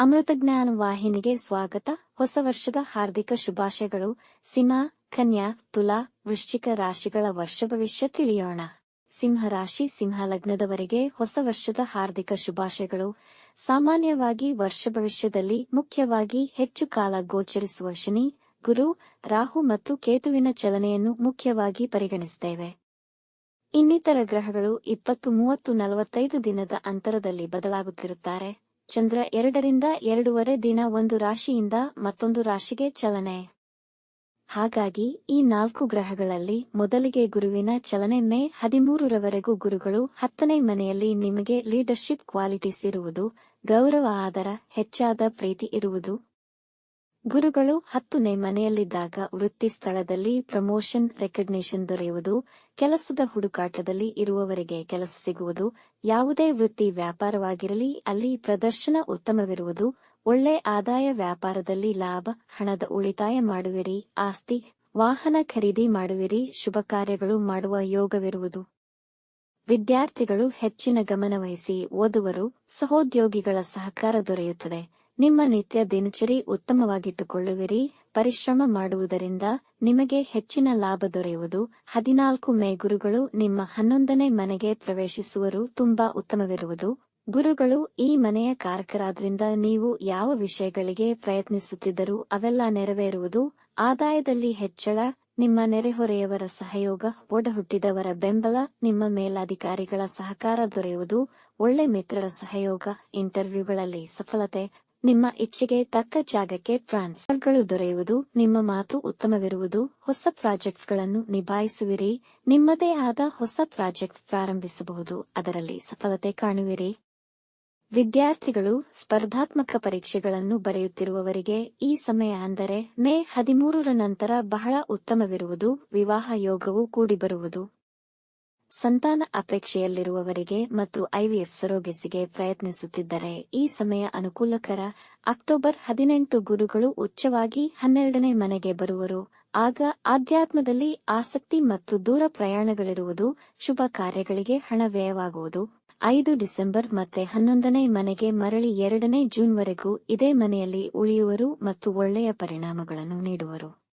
ಅಮೃತಜ್ಞಾನ ವಾಹಿನಿಗೆ ಸ್ವಾಗತ. ಹೊಸ ವರ್ಷದ ಹಾರ್ದಿಕ ಶುಭಾಶಯಗಳು. ಸಿಂಹ, ಕನ್ಯಾ, ತುಲಾ, ವೃಶ್ಚಿಕ ರಾಶಿಗಳ ವರ್ಷ ಭವಿಷ್ಯ ತಿಳಿಯೋಣ. ಸಿಂಹ ರಾಶಿ, ಸಿಂಹ ಲಗ್ನದವರೆಗೆ ಹೊಸ ವರ್ಷದ ಹಾರ್ದಿಕ ಶುಭಾಶಯಗಳು. ಸಾಮಾನ್ಯವಾಗಿ ವರ್ಷ ಭವಿಷ್ಯದಲ್ಲಿ ಮುಖ್ಯವಾಗಿ ಹೆಚ್ಚು ಕಾಲ ಗೋಚರಿಸುವ ಶನಿ, ಗುರು, ರಾಹು ಮತ್ತು ಕೇತುವಿನ ಚಲನೆಯನ್ನು ಮುಖ್ಯವಾಗಿ ಪರಿಗಣಿಸುತ್ತೇವೆ ಇನ್ನಿತರ ಗ್ರಹಗಳು ಇಪ್ಪತ್ತು, ಮೂವತ್ತು, ನಲವತ್ತೈದು ದಿನದ ಅಂತರದಲ್ಲಿ ಬದಲಾಗುತ್ತಿರುತ್ತಾರೆ. ಚಂದ್ರ ಎರಡರಿಂದ ಎರಡೂವರೆ ದಿನ ಒಂದು ರಾಶಿಯಿಂದ ಮತ್ತೊಂದು ರಾಶಿಗೆ ಚಲನೆ. ಹಾಗಾಗಿ ಈ ನಾಲ್ಕು ಗ್ರಹಗಳಲ್ಲಿ ಮೊದಲಿಗೆ ಗುರುವಿನ ಚಲನೆ ಮೇ ಹದಿಮೂರರವರೆಗೂ ಗುರುಗಳು ಹತ್ತನೇ ಮನೆಯಲ್ಲಿ ನಿಮಗೆ ಲೀಡರ್ಶಿಪ್ ಕ್ವಾಲಿಟೀಸ್ ಇರುವುದು, ಗೌರವ, ಆದರ, ಹೆಚ್ಚಾದ ಪ್ರೀತಿ ಇರುವುದು ಗುರುಗಳು ಹತ್ತನೇ ಮನೆಯಲ್ಲಿದ್ದಾಗ ವೃತ್ತಿ ಸ್ಥಳದಲ್ಲಿ ಪ್ರಮೋಷನ್ ರೆಕಗ್ನಿಷನ್ ದೊರೆಯುವುದು, ಕೆಲಸದ ಹುಡುಕಾಟದಲ್ಲಿ ಇರುವವರಿಗೆ ಕೆಲಸ ಸಿಗುವುದು, ಯಾವುದೇ ವೃತ್ತಿ ವ್ಯಾಪಾರವಾಗಿರಲಿ, ಅಲ್ಲಿ ಪ್ರದರ್ಶನ ಉತ್ತಮವಿರುವುದು, ಒಳ್ಳೆ ಆದಾಯ ವ್ಯಾಪಾರದಲ್ಲಿ ಲಾಭ, ಹಣದ ಉಳಿತಾಯ ಮಾಡುವಿರಿ, ಆಸ್ತಿ, ವಾಹನ ಖರೀದಿ ಮಾಡುವಿರಿ, ಶುಭ ಕಾರ್ಯಗಳು ಮಾಡುವ ಯೋಗವಿರುವುದು. ವಿದ್ಯಾರ್ಥಿಗಳು ಹೆಚ್ಚಿನ ಗಮನವಹಿಸಿ ಓದುವರು, ಸಹೋದ್ಯೋಗಿಗಳ ಸಹಕಾರ ದೊರೆಯುತ್ತದೆ. ನಿಮ್ಮ ನಿತ್ಯ ದಿನಚರಿ ಉತ್ತಮವಾಗಿಟ್ಟುಕೊಳ್ಳುವಿರಿ. ಪರಿಶ್ರಮ ಮಾಡುವುದರಿಂದ ನಿಮಗೆ ಹೆಚ್ಚಿನ ಲಾಭ ದೊರೆಯುವುದು. ಹದಿನಾಲ್ಕು ಮೇ ಗುರುಗಳು ನಿಮ್ಮ ಹನ್ನೊಂದನೇ ಮನೆಗೆ ಪ್ರವೇಶಿಸುವರು. ತುಂಬಾ ಉತ್ತಮವಿರುವುದು. ಗುರುಗಳು ಈ ಮನೆಯ ಕಾರಕರಾದ್ರಿಂದ ನೀವು ಯಾವ ವಿಷಯಗಳಿಗೆ ಪ್ರಯತ್ನಿಸುತ್ತಿದ್ದರೂ ಅವೆಲ್ಲ ನೆರವೇರುವುದು. ಆದಾಯದಲ್ಲಿ ಹೆಚ್ಚಳ, ನಿಮ್ಮ ನೆರೆಹೊರೆಯವರ ಸಹಯೋಗ, ಒಡಹುಟ್ಟಿದವರ ಬೆಂಬಲ, ನಿಮ್ಮ ಮೇಲಾಧಿಕಾರಿಗಳ ಸಹಕಾರ ದೊರೆಯುವುದು. ಒಳ್ಳೆ ಮಿತ್ರರ ಸಹಯೋಗ, ಇಂಟರ್ವ್ಯೂಗಳಲ್ಲಿ ಸಫಲತೆ ನಿಮ್ಮ ಇಚ್ಛೆಗೆ ತಕ್ಕ ಜಾಗಕ್ಕೆ ಟ್ರಾನ್ಸ್ಫರ್ಗಳು ದೊರೆಯುವುದು, ನಿಮ್ಮ ಮಾತು ಉತ್ತಮವಿರುವುದು, ಹೊಸ ಪ್ರಾಜೆಕ್ಟ್ಗಳನ್ನು ನಿಭಾಯಿಸುವಿರಿ, ನಿಮ್ಮದೇ ಆದ ಹೊಸ ಪ್ರಾಜೆಕ್ಟ್ ಪ್ರಾರಂಭಿಸಬಹುದು, ಅದರಲ್ಲಿ ಸಫಲತೆ ಕಾಣುವಿರಿ. ವಿದ್ಯಾರ್ಥಿಗಳು ಸ್ಪರ್ಧಾತ್ಮಕ ಪರೀಕ್ಷೆಗಳನ್ನು ಬರೆಯುತ್ತಿರುವವರಿಗೆ ಈ ಸಮಯ ಅಂದರೆ ಮೇ ಹದಿಮೂರರ ನಂತರ ಬಹಳ ಉತ್ತಮವಿರುವುದು, ವಿವಾಹ ಯೋಗವೂ ಕೂಡಿಬರುವುದು. ಸಂತಾನ ಅಪೇಕ್ಷೆಯಲ್ಲಿರುವವರಿಗೆ ಮತ್ತು ಐವಿಎಫ್ ಸರೋಗೆಸಿಗೆ ಪ್ರಯತ್ನಿಸುತ್ತಿದ್ದರೆ ಈ ಸಮಯ ಅನುಕೂಲಕರ. ಅಕ್ಟೋಬರ್ ಹದಿನೆಂಟು ಗುರುಗಳು ಉಚ್ಚವಾಗಿ ಹನ್ನೆರಡನೇ ಮನೆಗೆ ಬರುವರು. ಆಗ ಆಧ್ಯಾತ್ಮದಲ್ಲಿ ಆಸಕ್ತಿ ಮತ್ತು ದೂರ ಪ್ರಯಾಣಗಳಿರುವುದು ಶುಭ ಕಾರ್ಯಗಳಿಗೆ ಹಣ ವ್ಯಯವಾಗುವುದು. ಐದು ಡಿಸೆಂಬರ್ ಮತ್ತೆ ಹನ್ನೊಂದನೇ ಮನೆಗೆ ಮರಳಿ ಎರಡನೇ ಜೂನ್ವರೆಗೂ ಇದೇ ಮನೆಯಲ್ಲಿ ಉಳಿಯುವರು ಮತ್ತು ಒಳ್ಳೆಯ ಪರಿಣಾಮಗಳನ್ನು ನೀಡುವರು.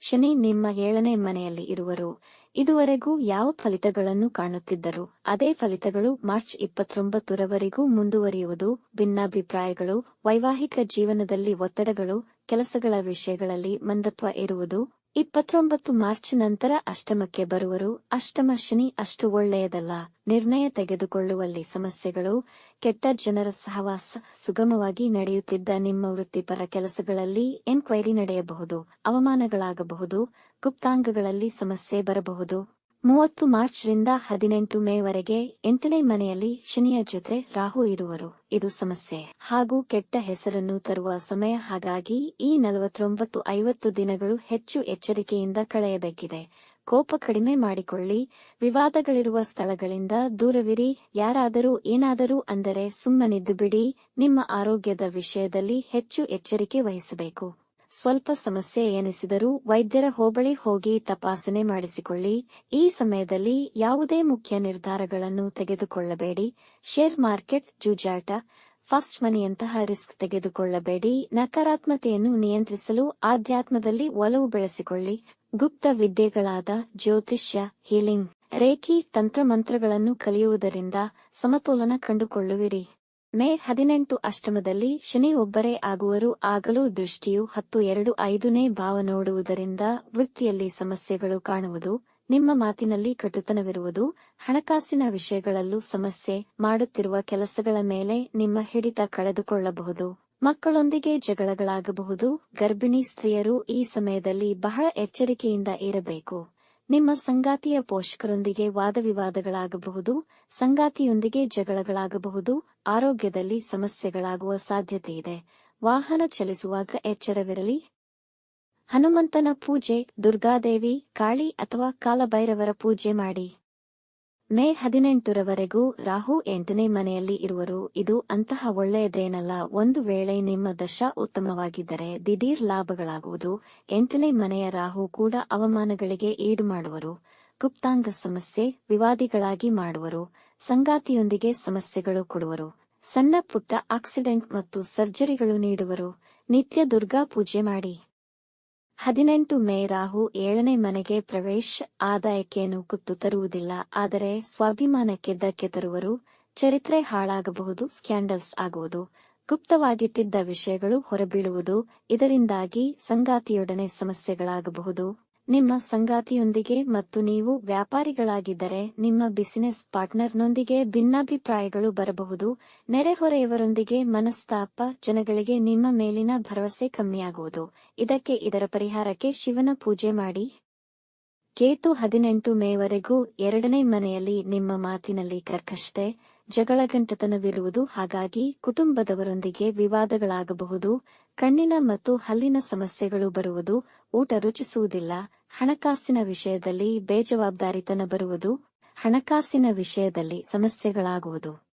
ಶನಿ ನಿಮ್ಮ ಏಳನೇ ಮನೆಯಲ್ಲಿ ಇರುವರು. ಇದುವರೆಗೂ ಯಾವ ಫಲಿತಗಳನ್ನು ಕಾಣುತ್ತಿದ್ದರು? ಅದೇ ಫಲಿತಗಳು ಮಾರ್ಚ್ ಇಪ್ಪತ್ತೊಂಬತ್ತರವರೆಗೂ ಮುಂದುವರಿಯುವುದು, ಭಿನ್ನಾಭಿಪ್ರಾಯಗಳು, ವೈವಾಹಿಕ ಜೀವನದಲ್ಲಿ ಒತ್ತಡಗಳು, ಕೆಲಸಗಳ ವಿಷಯಗಳಲ್ಲಿ ಮಂದತ್ವ ಇರುವುದು ಇಪ್ಪತ್ತೊಂಬತ್ತು ಮಾರ್ಚ್ ನಂತರ ಅಷ್ಟಮಕ್ಕೆ ಬರುವರು. ಅಷ್ಟಮ ಶನಿ ಅಷ್ಟು ಒಳ್ಳೆಯದಲ್ಲ. ನಿರ್ಣಯ ತೆಗೆದುಕೊಳ್ಳುವಲ್ಲಿ ಸಮಸ್ಯೆಗಳು. ಕೆಟ್ಟ ಜನರ ಸಹವಾಸ ಸುಗಮವಾಗಿ ನಡೆಯುತ್ತಿದ್ದ ನಿಮ್ಮ ವೃತ್ತಿಪರ ಕೆಲಸಗಳಲ್ಲಿ ಎನ್ಕ್ವೈರಿ ನಡೆಯಬಹುದು. ಅವಮಾನಗಳಾಗಬಹುದು. ಗುಪ್ತಾಂಗಗಳಲ್ಲಿ ಸಮಸ್ಯೆ ಬರಬಹುದು. ಮೂವತ್ತು ಮಾರ್ಚ್ ರಿಂದ ಹದಿನೆಂಟು ಮೇವರೆಗೆ ಎಂಟನೇ ಮನೆಯಲ್ಲಿ ಶನಿಯ ಜೊತೆ ರಾಹು ಇರುವರು. ಇದು ಸಮಸ್ಯೆ. ಹಾಗೂ ಕೆಟ್ಟ ಹೆಸರನ್ನು ತರುವ ಸಮಯ ಹಾಗಾಗಿ ಈ ನಲವತ್ತೊಂಬತ್ತು ಐವತ್ತು ದಿನಗಳು ಹೆಚ್ಚು ಎಚ್ಚರಿಕೆಯಿಂದ ಕಳೆಯಬೇಕಿದೆ. ಕೋಪ ಕಡಿಮೆ ಮಾಡಿಕೊಳ್ಳಿ. ವಿವಾದಗಳಿರುವ ಸ್ಥಳಗಳಿಂದ ದೂರವಿರಿ. ಯಾರಾದರೂ ಏನಾದರೂ ಅಂದರೆ ಸುಮ್ಮನಿದ್ದು ಬಿಡಿ. ನಿಮ್ಮ ಆರೋಗ್ಯದ ವಿಷಯದಲ್ಲಿ ಹೆಚ್ಚು ಎಚ್ಚರಿಕೆ ವಹಿಸಬೇಕು. ಸ್ವಲ್ಪ ಸಮಸ್ಯೆ ಎನಿಸಿದರೂ ವೈದ್ಯರ ಹೋಬಳಿ ಹೋಗಿ ತಪಾಸಣೆ ಮಾಡಿಸಿಕೊಳ್ಳಿ. ಈ ಸಮಯದಲ್ಲಿ ಯಾವುದೇ ಮುಖ್ಯ ನಿರ್ಧಾರಗಳನ್ನು ತೆಗೆದುಕೊಳ್ಳಬೇಡಿ. ಶೇರ್ ಮಾರ್ಕೆಟ್, ಜೂಜಾಟ, ಫಾಸ್ಟ್ ಮನಿಯಂತಹ ರಿಸ್ಕ್ ತೆಗೆದುಕೊಳ್ಳಬೇಡಿ. ನಕಾರಾತ್ಮತೆಯನ್ನು ನಿಯಂತ್ರಿಸಲು ಆಧ್ಯಾತ್ಮದಲ್ಲಿ ಒಲವು ಬೆಳೆಸಿಕೊಳ್ಳಿ. ಗುಪ್ತ ವಿದ್ಯೆಗಳಾದ ಜ್ಯೋತಿಷ್ಯ, ಹೀಲಿಂಗ್, ರೇಖಿ ತಂತ್ರಮಂತ್ರಗಳನ್ನು ಕಲಿಯುವುದರಿಂದ ಸಮತೋಲನ ಕಂಡುಕೊಳ್ಳುವಿರಿ. ಮೇ ಹದಿನೆಂಟು ಅಷ್ಟಮದಲ್ಲಿ ಶನಿ ಒಬ್ಬರೇ ಆಗುವರು. ಆಗಲೂ ದೃಷ್ಟಿಯು ಹತ್ತು ಎರಡು ಐದನೇ ಭಾವ ನೋಡುವುದರಿಂದ ವೃತ್ತಿಯಲ್ಲಿ ಸಮಸ್ಯೆಗಳು ಕಾಣುವುದು, ನಿಮ್ಮ ಮಾತಿನಲ್ಲಿ ಕಟುತನವಿರುವುದು, ಹಣಕಾಸಿನ ವಿಷಯಗಳಲ್ಲೂ ಸಮಸ್ಯೆ ಮಾಡುತ್ತಿರುವ ಕೆಲಸಗಳ ಮೇಲೆ ನಿಮ್ಮ ಹಿಡಿತ ಕಳೆದುಕೊಳ್ಳಬಹುದು. ಮಕ್ಕಳೊಂದಿಗೆ ಜಗಳಗಳಾಗಬಹುದು. ಗರ್ಭಿಣಿ ಸ್ತ್ರೀಯರು ಈ ಸಮಯದಲ್ಲಿ ಬಹಳ ಎಚ್ಚರಿಕೆಯಿಂದ ಇರಬೇಕು. ನಿಮ್ಮ ಸಂಗಾತಿಯ ಪೋಷಕರೊಂದಿಗೆ ವಾದವಿವಾದಗಳಾಗಬಹುದು, ಸಂಗಾತಿಯೊಂದಿಗೆ ಜಗಳಗಳಾಗಬಹುದು, ಆರೋಗ್ಯದಲ್ಲಿ ಸಮಸ್ಯೆಗಳಾಗುವ ಸಾಧ್ಯತೆಯಿದೆ ವಾಹನ ಚಲಿಸುವಾಗ ಎಚ್ಚರವಿರಲಿ. ಹನುಮಂತನ ಪೂಜೆ, ದುರ್ಗಾದೇವಿ, ಕಾಳಿ ಅಥವಾ ಕಾಲಭೈರವರ ಪೂಜೆ ಮಾಡಿ. ಮೇ ಹದಿನೆಂಟರವರೆಗೂ ರಾಹು ಎಂಟನೇ ಮನೆಯಲ್ಲಿ ಇರುವರು. ಇದು ಅಂತಹ ಒಳ್ಳೆಯದೇನಲ್ಲ, ಒಂದು ವೇಳೆ ನಿಮ್ಮ ದಶ ಉತ್ತಮವಾಗಿದ್ದರೆ ದಿಢೀರ್ ಲಾಭಗಳಾಗುವುದು. ಎಂಟನೇ ಮನೆಯ ರಾಹು ಕೂಡ ಅವಮಾನಗಳಿಗೆ ಈಡು ಮಾಡುವರು. ಗುಪ್ತಾಂಗ ಸಮಸ್ಯೆ ವಿವಾದಿಗಳಾಗಿ ಮಾಡುವರು. ಸಂಗಾತಿಯೊಂದಿಗೆ ಸಮಸ್ಯೆಗಳು ಕೊಡುವರು. ಸಣ್ಣ ಪುಟ್ಟ ಆಕ್ಸಿಡೆಂಟ್ ಮತ್ತು ಸರ್ಜರಿಗಳು ನೀಡುವರು. ನಿತ್ಯ ದುರ್ಗಾ ಪೂಜೆ ಮಾಡಿ. ಹದಿನೆಂಟು ಮೇ ರಾಹು ಏಳನೇ ಮನೆಗೆ ಪ್ರವೇಶ ಆದಾಯಕ್ಕೇನು ಕುತ್ತು ತರುವುದಿಲ್ಲ. ಆದರೆ ಸ್ವಾಭಿಮಾನಕ್ಕೆ ಧಕ್ಕೆ ತರುವರು. ಚರಿತ್ರೆ ಹಾಳಾಗಬಹುದು, ಸ್ಕ್ಯಾಂಡಲ್ಸ್ ಆಗುವುದು. ಗುಪ್ತವಾಗಿಟ್ಟಿದ್ದ ವಿಷಯಗಳು ಹೊರಬೀಳುವುದು. ಇದರಿಂದಾಗಿ ಸಂಗಾತಿಯೊಡನೆ ಸಮಸ್ಯೆಗಳಾಗಬಹುದು. ನಿಮ್ಮ ಸಂಗಾತಿಯೊಂದಿಗೆ ಮತ್ತು ನೀವು ವ್ಯಾಪಾರಿಗಳಾಗಿದ್ದರೆ ನಿಮ್ಮ ಬಿಸಿನೆಸ್ ಪಾರ್ಟ್ನರ್ನೊಂದಿಗೆ ಭಿನ್ನಾಭಿಪ್ರಾಯಗಳು ಬರಬಹುದು, ನೆರೆಹೊರೆಯವರೊಂದಿಗೆ ಮನಸ್ತಾಪ ಜನಗಳಿಗೆ ನಿಮ್ಮ ಮೇಲಿನ ಭರವಸೆ ಕಮ್ಮಿಯಾಗುವುದು. ಇದಕ್ಕೆ ಇದರ ಪರಿಹಾರಕ್ಕೆ ಶಿವನ ಪೂಜೆ ಮಾಡಿ. ಕೇತು ಹದಿನೆಂಟು ಮೇವರೆಗೂ ಎರಡನೇ ಮನೆಯಲ್ಲಿ ನಿಮ್ಮ ಮಾತಿನಲ್ಲಿ ಕರ್ಕಶತೆ, ಜಗಳಗಂಟತನವಿರುವುದು. ಹಾಗಾಗಿ ಕುಟುಂಬದವರೊಂದಿಗೆ ವಿವಾದಗಳಾಗಬಹುದು, ಕಣ್ಣಿನ ಮತ್ತು ಹಲ್ಲಿನ ಸಮಸ್ಯೆಗಳು ಬರುವುದು. ಊಟ ರುಚಿಸುವುದಿಲ್ಲ ಹಣಕಾಸಿನ ವಿಷಯದಲ್ಲಿ ಬೇಜವಾಬ್ದಾರಿತನ ಬರುವುದು ಹಣಕಾಸಿನ ವಿಷಯದಲ್ಲಿ ಸಮಸ್ಯೆಗಳಾಗುವುದು.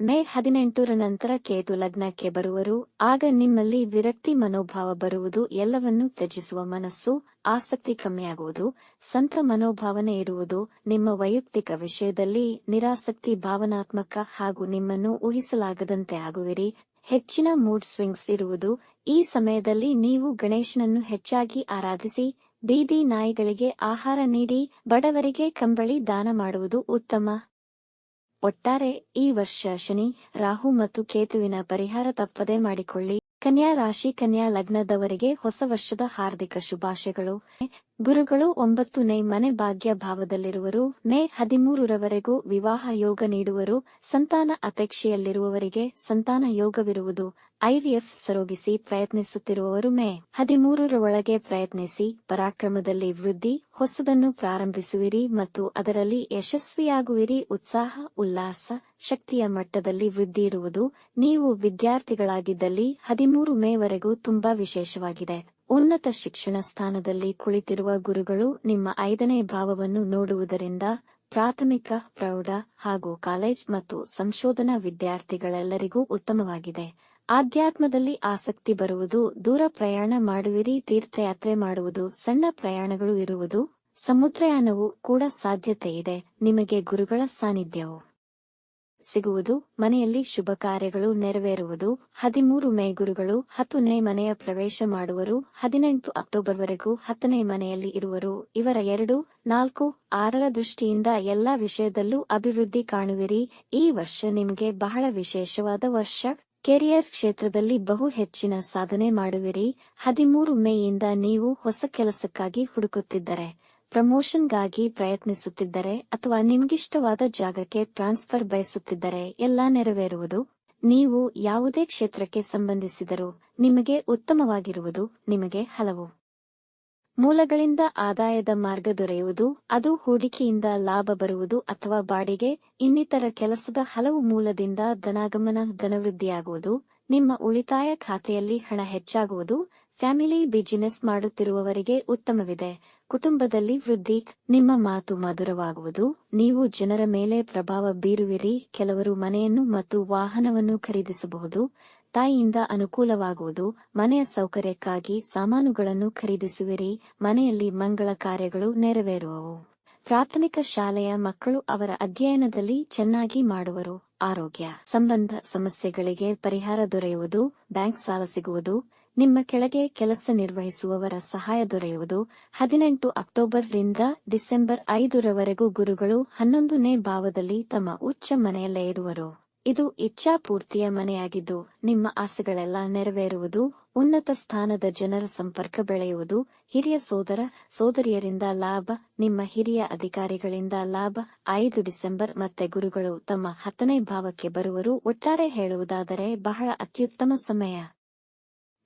ಮೇ ಹದಿನೆಂಟರ ನಂತರ ಕೇತು ಲಗ್ನಕ್ಕೆ ಬರುವರು, ಆಗ ನಿಮ್ಮಲ್ಲಿ ವಿರಕ್ತಿ ಮನೋಭಾವ ಬರುವುದು, ಎಲ್ಲವನ್ನೂ ತ್ಯಜಿಸುವ ಮನಸ್ಸು ಆಸಕ್ತಿ ಕಮ್ಮಿಯಾಗುವುದು, ಸಂತ ಮನೋಭಾವನೆ ಇರುವುದು, ನಿಮ್ಮ ವೈಯಕ್ತಿಕ ವಿಷಯದಲ್ಲಿ ನಿರಾಸಕ್ತಿ ಭಾವನಾತ್ಮಕ ಹಾಗೂ ನಿಮ್ಮನ್ನು ಊಹಿಸಲಾಗದಂತೆ ಆಗುವಿರಿ. ಹೆಚ್ಚಿನ ಮೂಡ್ ಸ್ವಿಂಗ್ಸ್ ಇರುವುದು, ಈ ಸಮಯದಲ್ಲಿ ನೀವು ಗಣೇಶನನ್ನು ಹೆಚ್ಚಾಗಿ ಆರಾಧಿಸಿ ಬೀದಿ ನಾಯಿಗಳಿಗೆ ಆಹಾರ ನೀಡಿ ಬಡವರಿಗೆ ಕಂಬಳಿ ದಾನ ಮಾಡುವುದು ಉತ್ತಮ. ಒಟ್ಟಾರೆ ಈ ವರ್ಷ ಶನಿ, ರಾಹು ಮತ್ತು ಕೇತುವಿನ ಪರಿಹಾರ ತಪ್ಪದೆ ಮಾಡಿಕೊಳ್ಳಿ. ಕನ್ಯಾ ರಾಶಿ ಕನ್ಯಾ ಲಗ್ನದವರಿಗೆ ಹೊಸ ವರ್ಷದ ಹಾರ್ದಿಕ ಶುಭಾಶಯಗಳು. ಗುರುಗಳು ಒಂಬತ್ತನೇ ಮನೆ ಭಾಗ್ಯ ಭಾವದಲ್ಲಿರುವರು. ಮೇ ಹದಿಮೂರರವರೆಗೂ ವಿವಾಹ ಯೋಗ ನೀಡುವರು. ಸಂತಾನ ಅಪೇಕ್ಷೆಯಲ್ಲಿರುವವರಿಗೆ ಸಂತಾನ ಯೋಗವಿರುವುದು. ಐವಿಎಫ್ ಸರೋಗಿಸಿ ಪ್ರಯತ್ನಿಸುತ್ತಿರುವವರು ಮೇ ಹದಿಮೂರರ ಒಳಗೆ ಪ್ರಯತ್ನಿಸಿ, ಪರಾಕ್ರಮದಲ್ಲಿ ವೃದ್ಧಿ, ಹೊಸದನ್ನು ಪ್ರಾರಂಭಿಸುವಿರಿ ಮತ್ತು ಅದರಲ್ಲಿ ಯಶಸ್ವಿಯಾಗುವಿರಿ. ಉತ್ಸಾಹ, ಉಲ್ಲಾಸ, ಶಕ್ತಿಯ ಮಟ್ಟದಲ್ಲಿ ವೃದ್ಧಿ ಇರುವುದು ನೀವು ವಿದ್ಯಾರ್ಥಿಗಳಾಗಿದ್ದಲ್ಲಿ ಹದಿಮೂರು ಮೇವರೆಗೂ ತುಂಬಾ ವಿಶೇಷವಾಗಿದೆ. ಉನ್ನತ ಶಿಕ್ಷಣ ಸ್ಥಾನದಲ್ಲಿ ಕುಳಿತಿರುವ ಗುರುಗಳು ನಿಮ್ಮ ಐದನೇ ಭಾವವನ್ನು ನೋಡುವುದರಿಂದ ಪ್ರಾಥಮಿಕ, ಪ್ರೌಢ ಹಾಗೂ ಕಾಲೇಜ್ ಮತ್ತು ಸಂಶೋಧನಾ ವಿದ್ಯಾರ್ಥಿಗಳೆಲ್ಲರಿಗೂ ಉತ್ತಮವಾಗಿದೆ. ಆಧ್ಯಾತ್ಮದಲ್ಲಿ ಆಸಕ್ತಿ ಬರುವುದು, ದೂರ ಪ್ರಯಾಣ ಮಾಡುವಿರಿ, ತೀರ್ಥಯಾತ್ರೆ ಮಾಡುವುದು, ಸಣ್ಣ ಪ್ರಯಾಣಗಳು ಇರುವುದು, ಸಮುದ್ರಯಾನವು ಕೂಡ ಸಾಧ್ಯತೆ ಇದೆ. ನಿಮಗೆ ಗುರುಗಳ ಸಾನ್ನಿಧ್ಯವು ಸಿಗುವುದು, ಮನೆಯಲ್ಲಿ ಶುಭ ಕಾರ್ಯಗಳು ನೆರವೇರುವುದು. ಹದಿಮೂರು ಮೇ ಗುರುಗಳು, ಹತ್ತನೇ ಮನೆಯ ಪ್ರವೇಶ ಮಾಡುವರು. ಹದಿನೆಂಟು ಅಕ್ಟೋಬರ್ವರೆಗೂ ಹತ್ತನೇ ಮನೆಯಲ್ಲಿ ಇರುವರು. ಇವರ ಎರಡು, ನಾಲ್ಕು, ಆರರ ದೃಷ್ಟಿಯಿಂದ ಎಲ್ಲಾ ವಿಷಯದಲ್ಲೂ ಅಭಿವೃದ್ಧಿ ಕಾಣುವಿರಿ. ಈ ವರ್ಷ ನಿಮಗೆ ಬಹಳ ವಿಶೇಷವಾದ ವರ್ಷ. ಕೆರಿಯರ್ ಕ್ಷೇತ್ರದಲ್ಲಿ ಬಹು ಹೆಚ್ಚಿನ ಸಾಧನೆ ಮಾಡುವಿರಿ. ಹದಿಮೂರು ಮೇಯಿಂದ ನೀವು ಹೊಸ ಕೆಲಸಕ್ಕಾಗಿ ಹುಡುಕುತ್ತಿದ್ದರೆ, ಪ್ರಮೋಷನ್ಗಾಗಿ ಪ್ರಯತ್ನಿಸುತ್ತಿದ್ದರೆ, ಅಥವಾ ನಿಮ್ಗಿಷ್ಟವಾದ ಜಾಗಕ್ಕೆ ಟ್ರಾನ್ಸ್ಫರ್ ಬಯಸುತ್ತಿದ್ದರೆ ಎಲ್ಲಾ ನೆರವೇರುವುದು. ನೀವು ಯಾವುದೇ ಕ್ಷೇತ್ರಕ್ಕೆ ಸಂಬಂಧಿಸಿದರೂ ನಿಮಗೆ ಉತ್ತಮವಾಗಿರುವುದು ನಿಮಗೆ ಹಲವು. ಮೂಲಗಳಿಂದ ಆದಾಯದ ಮಾರ್ಗ ದೊರೆಯುವುದು, ಅದು ಹೂಡಿಕೆಯಿಂದ ಲಾಭ ಬರುವುದು ಅಥವಾ ಬಾಡಿಗೆ, ಇನ್ನಿತರ ಕೆಲಸದ ಹಲವು ಮೂಲದಿಂದ ಧನಾಗಮನ ಧನವೃದ್ಧಿಯಾಗುವುದು, ನಿಮ್ಮ ಉಳಿತಾಯ ಖಾತೆಯಲ್ಲಿ ಹಣ ಹೆಚ್ಚಾಗುವುದು, ಫ್ಯಾಮಿಲಿ ಬಿಸಿನೆಸ್ ಮಾಡುತ್ತಿರುವವರಿಗೆ ಉತ್ತಮವಿದೆ. ಕುಟುಂಬದಲ್ಲಿ ವೃದ್ಧಿ, ನಿಮ್ಮ ಮಾತು ಮಧುರವಾಗುವುದು, ನೀವು ಜನರ ಮೇಲೆ ಪ್ರಭಾವ ಬೀರುವಿರಿ, ಕೆಲವರು ಮನೆಯನ್ನು ಮತ್ತು ವಾಹನವನ್ನು ಖರೀದಿಸಬಹುದು ತಾಯಿಯಿಂದ ಅನುಕೂಲವಾಗುವುದು. ಮನೆಯ ಸೌಕರ್ಯಕ್ಕಾಗಿ ಸಾಮಾನುಗಳನ್ನು ಖರೀದಿಸುವಿರಿ. ಮನೆಯಲ್ಲಿ ಮಂಗಳ ಕಾರ್ಯಗಳು ನೆರವೇರುವವು. ಪ್ರಾಥಮಿಕ ಶಾಲೆಯ ಮಕ್ಕಳು ಅವರ ಅಧ್ಯಯನದಲ್ಲಿ ಚೆನ್ನಾಗಿ ಮಾಡುವರು. ಆರೋಗ್ಯ ಸಂಬಂಧ ಸಮಸ್ಯೆಗಳಿಗೆ ಪರಿಹಾರ ದೊರೆಯುವುದು. ಬ್ಯಾಂಕ್ ಸಾಲ ಸಿಗುವುದು. ನಿಮ್ಮ ಕೆಳಗೆ ಕೆಲಸ ನಿರ್ವಹಿಸುವವರ ಸಹಾಯ ದೊರೆಯುವುದು. ಹದಿನೆಂಟು ಅಕ್ಟೋಬರ್ರಿಂದ ಡಿಸೆಂಬರ್ ಐದರವರೆಗೂ ಗುರುಗಳು ಹನ್ನೊಂದನೇ ಭಾವದಲ್ಲಿ ತಮ್ಮ ಉಚ್ಚ ಮನೆಯಲ್ಲೇ ಇರುವರು. ಇದು ಇಚ್ಛಾಪೂರ್ತಿಯ ಮನೆಯಾಗಿದ್ದು, ನಿಮ್ಮ ಆಸೆಗಳೆಲ್ಲ ನೆರವೇರುವುದು, ಉನ್ನತ ಸ್ಥಾನದ ಜನರ ಸಂಪರ್ಕ ಬೆಳೆಯುವುದು, ಹಿರಿಯ ಸೋದರ, ಸೋದರಿಯರಿಂದ ಲಾಭ, ನಿಮ್ಮ ಹಿರಿಯ ಅಧಿಕಾರಿಗಳಿಂದ ಲಾಭ, ಐದು ಡಿಸೆಂಬರ್ ಮತ್ತೆ ಗುರುಗಳು ತಮ್ಮ ಹತ್ತನೇ ಭಾವಕ್ಕೆ ಬರುವರು, ಒಟ್ಟಾರೆ ಹೇಳುವುದಾದರೆ ಬಹಳ ಅತ್ಯುತ್ತಮ ಸಮಯ.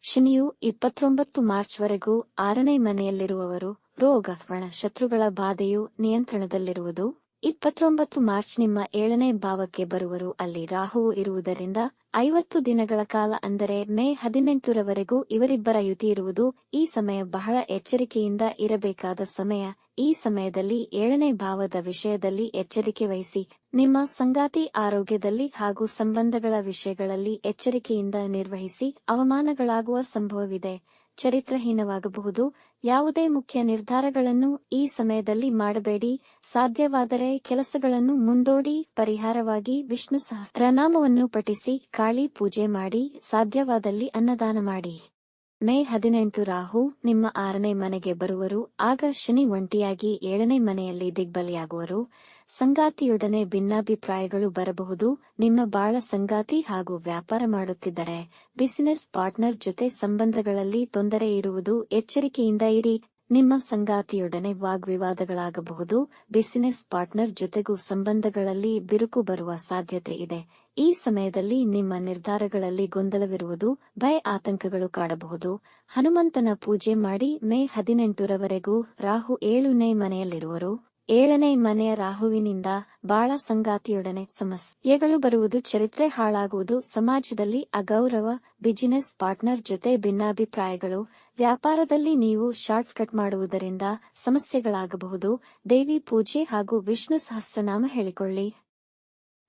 ಶನಿಯು ಇಪ್ಪತ್ತೊಂಬತ್ತು ಮಾರ್ಚ್ವರೆಗೂ ಆರನೇ ಮನೆಯಲ್ಲಿರುವವರು, ರೋಗ ಶತ್ರುಗಳ ಬಾಧೆಯು ನಿಯಂತ್ರಣದಲ್ಲಿರುವುದು. ಇಪ್ಪತ್ತೊಂಬತ್ತು ಮಾರ್ಚ್ ನಿಮ್ಮ ಏಳನೇ ಭಾವಕ್ಕೆ ಬರುವರು. ಅಲ್ಲಿ ರಾಹುವು ಇರುವುದರಿಂದ ಐವತ್ತು ದಿನಗಳ ಕಾಲ ಅಂದರೆ ಮೇ ಹದಿನೆಂಟರವರೆಗೂ ಇವರಿಬ್ಬರ ಯುತಿ ಇರುವುದು ಈ ಸಮಯ ಬಹಳ ಎಚ್ಚರಿಕೆಯಿಂದ ಇರಬೇಕಾದ ಸಮಯ. ಈ ಸಮಯದಲ್ಲಿ ಏಳನೇ ಭಾವದ ವಿಷಯದಲ್ಲಿ ಎಚ್ಚರಿಕೆ ವಹಿಸಿ. ನಿಮ್ಮ ಸಂಗಾತಿ ಆರೋಗ್ಯದಲ್ಲಿ ಹಾಗೂ ಸಂಬಂಧಗಳ ವಿಷಯಗಳಲ್ಲಿ ಎಚ್ಚರಿಕೆಯಿಂದ ನಿರ್ವಹಿಸಿ ಅವಮಾನಗಳಾಗುವ ಸಂಭವವಿದೆ. ಚರಿತ್ರಹೀನವಾಗಬಹುದು. ಯಾವುದೇ ಮುಖ್ಯ ನಿರ್ಧಾರಗಳನ್ನು ಈ ಸಮಯದಲ್ಲಿ ಮಾಡಬೇಡಿ. ಸಾಧ್ಯವಾದರೆ ಕೆಲಸಗಳನ್ನು ಮುಂದೋಡಿ. ಪರಿಹಾರವಾಗಿ ವಿಷ್ಣು ಸಹಸ್ರನಾಮವನ್ನು ಪಠಿಸಿ, ಕಾಳಿ ಪೂಜೆ ಮಾಡಿ, ಸಾಧ್ಯವಾದಲ್ಲಿ ಅನ್ನದಾನ ಮಾಡಿ. ಮೇ ಹದಿನೆಂಟು ರಾಹು, ನಿಮ್ಮ ಆರನೇ ಮನೆಗೆ ಬರುವರು. ಆಗ ಶನಿ ಒಂಟಿಯಾಗಿ ಏಳನೇ ಮನೆಯಲ್ಲಿ ದಿಗ್ಬಲಿಯಾಗುವರು. ಸಂಗಾತಿಯೊಡನೆ ಭಿನ್ನಾಭಿಪ್ರಾಯಗಳು ಬರಬಹುದು. ನಿಮ್ಮ ಬಾಳ ಸಂಗಾತಿ ಹಾಗೂ ವ್ಯಾಪಾರ ಮಾಡುತ್ತಿದ್ದರೆ ಬಿಸಿನೆಸ್ ಪಾರ್ಟ್ನರ್ ಜೊತೆ ಸಂಬಂಧಗಳಲ್ಲಿ ತೊಂದರೆ ಇರುವುದು ಎಚ್ಚರಿಕೆಯಿಂದ ಇರಿ. ನಿಮ್ಮ ಸಂಗಾತಿಯೊಡನೆ ವಾಗ್ವಿವಾದಗಳಾಗಬಹುದು. ಬಿಸಿನೆಸ್ ಪಾರ್ಟ್ನರ್ ಜೊತೆಗೂ ಸಂಬಂಧಗಳಲ್ಲಿ ಬಿರುಕು ಬರುವ ಸಾಧ್ಯತೆ ಇದೆ. ಈ ಸಮಯದಲ್ಲಿ ನಿಮ್ಮ ನಿರ್ಧಾರಗಳಲ್ಲಿ ಗೊಂದಲವಿರುವುದು, ಭಯ ಆತಂಕಗಳು ಕಾಡಬಹುದು. ಹನುಮಂತನ ಪೂಜೆ ಮಾಡಿ ಮೇ ಹದಿನೆಂಟರವರೆಗೂ ರಾಹು ಏಳನೇ ಮನೆಯಲ್ಲಿರುವರು. ಏಳನೇ ಮನೆಯ ರಾಹುವಿನಿಂದ ಬಾಳ ಸಂಗಾತಿಯೊಡನೆ ಸಮಸ್ಯೆಗಳು ಬರುವುದು, ಚರಿತ್ರೆ ಹಾಳಾಗುವುದು, ಸಮಾಜದಲ್ಲಿ ಅಗೌರವ ಬಿಸಿನೆಸ್ ಪಾರ್ಟ್ನರ್ ಜೊತೆ ಭಿನ್ನಾಭಿಪ್ರಾಯಗಳು, ವ್ಯಾಪಾರದಲ್ಲಿ ನೀವು ಶಾರ್ಟ್ ಕಟ್ ಮಾಡುವುದರಿಂದ ಸಮಸ್ಯೆಗಳಾಗಬಹುದು. ದೇವಿ ಪೂಜೆ ಹಾಗೂ ವಿಷ್ಣು ಸಹಸ್ರನಾಮ ಹೇಳಿಕೊಳ್ಳಿ.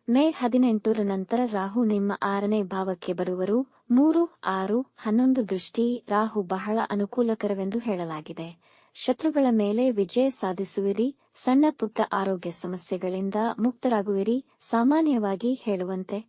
ಮೇ ಹದಿನೆಂಟರ ನಂತರ ರಾಹು ನಿಮ್ಮ ಆರನೇ ಭಾವಕ್ಕೆ ಬರುವರು. ಮೂರು, ಆರು, ಹನ್ನೊಂದು ದೃಷ್ಟಿ ರಾಹು ಬಹಳ ಅನುಕೂಲಕರವೆಂದು ಹೇಳಲಾಗಿದೆ. ಶತ್ರುಗಳ ಮೇಲೆ ವಿಜಯ ಸಾಧಿಸುವಿರಿ, ಸಣ್ಣ ಪುಟ್ಟ ಆರೋಗ್ಯ ಸಮಸ್ಯೆಗಳಿಂದ ಮುಕ್ತರಾಗುವಿರಿ, ಸಾಮಾನ್ಯವಾಗಿ ಹೇಳುವಂತೆ.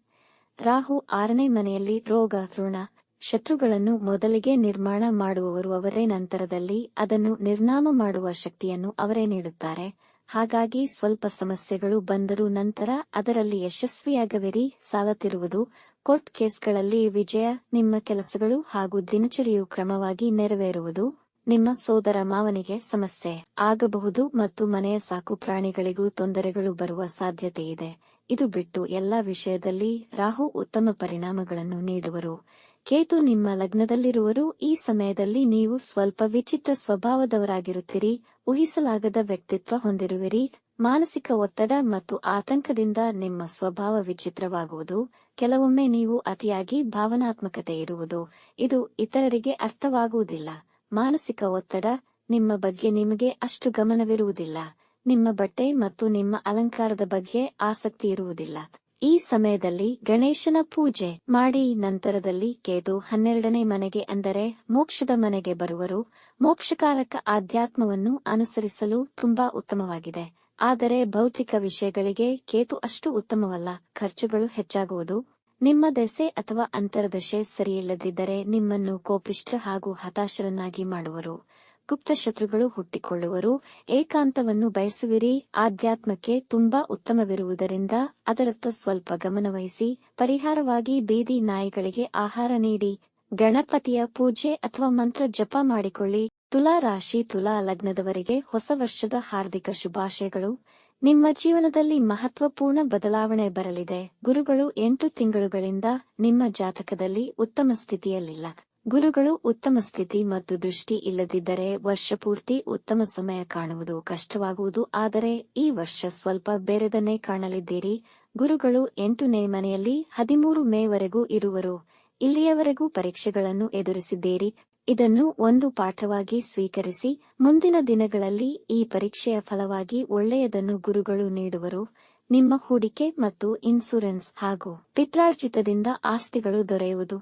ರಾಹು ಆರನೇ ಮನೆಯಲ್ಲಿ ರೋಗ ಋಣ ಶತ್ರುಗಳನ್ನು ಮೊದಲಿಗೆ ನಿರ್ಮಾಣ ಮಾಡುವವರು ಅವರೇ, ನಂತರದಲ್ಲಿ ಅದನ್ನು ನಿರ್ನಾಮ ಮಾಡುವ ಶಕ್ತಿಯನ್ನು ಅವರೇ ನೀಡುತ್ತಾರೆ. ಹಾಗಾಗಿ ಸ್ವಲ್ಪ ಸಮಸ್ಯೆಗಳು ಬಂದರೂ ನಂತರ ಅದರಲ್ಲಿ ಯಶಸ್ವಿಯಾಗವಿರಿ ಸಾಲತಿರುವುದು ಕೋರ್ಟ್ ಕೇಸ್ಗಳಲ್ಲಿ ವಿಜಯ, ನಿಮ್ಮ ಕೆಲಸಗಳು ಹಾಗೂ ದಿನಚರಿಯು ಕ್ರಮವಾಗಿ ನೆರವೇರುವುದು. ನಿಮ್ಮ ಸೋದರ ಮಾವನಿಗೆ ಸಮಸ್ಯೆ ಆಗಬಹುದು ಮತ್ತು ಮನೆಯ ಸಾಕು ಪ್ರಾಣಿಗಳಿಗೂ ತೊಂದರೆಗಳು ಬರುವ ಸಾಧ್ಯತೆ ಇದೆ. ಇದು ಬಿಟ್ಟು ಎಲ್ಲಾ ವಿಷಯದಲ್ಲಿ ರಾಹು ಉತ್ತಮ ಪರಿಣಾಮಗಳನ್ನು ನೀಡುವರು. ಕೇತು ನಿಮ್ಮ ಲಗ್ನದಲ್ಲಿರುವರು. ಈ ಸಮಯದಲ್ಲಿ ನೀವು ಸ್ವಲ್ಪ ವಿಚಿತ್ರ ಸ್ವಭಾವದವರಾಗಿರುತ್ತೀರಿ. ಊಹಿಸಲಾಗದ ವ್ಯಕ್ತಿತ್ವ ಹೊಂದಿರುವಿರಿ. ಮಾನಸಿಕ ಒತ್ತಡ ಮತ್ತು ಆತಂಕದಿಂದ ನಿಮ್ಮ ಸ್ವಭಾವ ವಿಚಿತ್ರವಾಗುವುದು. ಕೆಲವೊಮ್ಮೆ ನೀವು ಅತಿಯಾಗಿ ಭಾವನಾತ್ಮಕತೆ ಇರುವುದು. ಇದು ಇತರರಿಗೆ ಅರ್ಥವಾಗುವುದಿಲ್ಲ. ಮಾನಸಿಕ ಒತ್ತಡ ನಿಮ್ಮ ಬಗ್ಗೆ ನಿಮಗೆ ಅಷ್ಟು ಗಮನವಿರುವುದಿಲ್ಲ. ನಿಮ್ಮ ಬಟ್ಟೆ ಮತ್ತು ನಿಮ್ಮ ಅಲಂಕಾರದ ಬಗ್ಗೆ ಆಸಕ್ತಿ ಇರುವುದಿಲ್ಲ. ಈ ಸಮಯದಲ್ಲಿ ಗಣೇಶನ ಪೂಜೆ ಮಾಡಿ ನಂತರದಲ್ಲಿ ಕೇದು ಹನ್ನೆರಡನೇ ಮನೆಗೆ ಅಂದರೆ ಮೋಕ್ಷದ ಮನೆಗೆ ಬರುವರು. ಮೋಕ್ಷಕಾರಕ ಆಧ್ಯಾತ್ಮವನ್ನು ಅನುಸರಿಸಲು ತುಂಬಾ ಉತ್ತಮವಾಗಿದೆ. ಆದರೆ ಭೌತಿಕ ವಿಷಯಗಳಿಗೆ ಕೇತು ಅಷ್ಟು ಉತ್ತಮವಲ್ಲ. ಖರ್ಚುಗಳು ಹೆಚ್ಚಾಗುವುದು. ನಿಮ್ಮ ದೆಸೆ ಅಥವಾ ಅಂತರದಶೆ ಸರಿಯಿಲ್ಲದಿದ್ದರೆ ನಿಮ್ಮನ್ನು ಕೋಪಿಷ್ಠ ಹಾಗೂ ಹತಾಶರನ್ನಾಗಿ ಮಾಡುವರು. ಗುಪ್ತ ಶತ್ರುಗಳು ಹುಟ್ಟಿಕೊಳ್ಳುವರು. ಏಕಾಂತವನ್ನು ಬಯಸುವಿರಿ. ಆಧ್ಯಾತ್ಮಕ್ಕೆ ತುಂಬಾ ಉತ್ತಮವಿರುವುದರಿಂದ ಅದರತ್ತ ಸ್ವಲ್ಪ ಗಮನವಹಿಸಿ, ಪರಿಹಾರವಾಗಿ ಬೀದಿ ನಾಯಿಗಳಿಗೆ ಆಹಾರ ನೀಡಿ, ಗಣಪತಿಯ ಪೂಜೆ ಅಥವಾ ಮಂತ್ರ ಜಪ ಮಾಡಿಕೊಳ್ಳಿ. ತುಲಾ ರಾಶಿ ತುಲಾ ಲಗ್ನದವರಿಗೆ ಹೊಸ ವರ್ಷದ ಹಾರ್ದಿಕ ಶುಭಾಶಯಗಳು. ನಿಮ್ಮ ಜೀವನದಲ್ಲಿ ಮಹತ್ವಪೂರ್ಣ ಬದಲಾವಣೆ ಬರಲಿದೆ. ಗುರುಗಳು ಎಂಟು ತಿಂಗಳುಗಳಿಂದ ನಿಮ್ಮ ಜಾತಕದಲ್ಲಿ ಉತ್ತಮ ಸ್ಥಿತಿಯಲ್ಲಿಲ್ಲ. ಗುರುಗಳು ಉತ್ತಮ ಸ್ಥಿತಿ ಮತ್ತು ದೃಷ್ಟಿ ಇಲ್ಲದಿದ್ದರೆ ವರ್ಷ ಪೂರ್ತಿ ಉತ್ತಮ ಸಮಯ ಕಾಣುವುದು ಕಷ್ಟವಾಗುವುದು. ಆದರೆ ಈ ವರ್ಷ ಸ್ವಲ್ಪ ಬೇರೆದನ್ನೇ ಕಾಣಲಿದ್ದೀರಿ. ಗುರುಗಳು ಎಂಟನೇ ಮನೆಯಲ್ಲಿ ಹದಿಮೂರು ಮೇವರೆಗೂ ಇರುವರು. ಇಲ್ಲಿಯವರೆಗೂ ಪರೀಕ್ಷೆಗಳನ್ನು ಎದುರಿಸಿದ್ದೀರಿ. ಇದನ್ನು ಒಂದು ಪಾಠವಾಗಿ ಸ್ವೀಕರಿಸಿ, ಮುಂದಿನ ದಿನಗಳಲ್ಲಿ ಈ ಪರೀಕ್ಷೆಯ ಫಲವಾಗಿ ಒಳ್ಳೆಯದನ್ನು ಗುರುಗಳು ನೀಡುವರು. ನಿಮ್ಮ ಹೂಡಿಕೆ ಮತ್ತು ಇನ್ಸೂರೆನ್ಸ್ ಹಾಗೂ ಪಿತ್ರಾರ್ಜಿತದಿಂದ ಆಸ್ತಿಗಳು ದೊರೆಯುವುದು.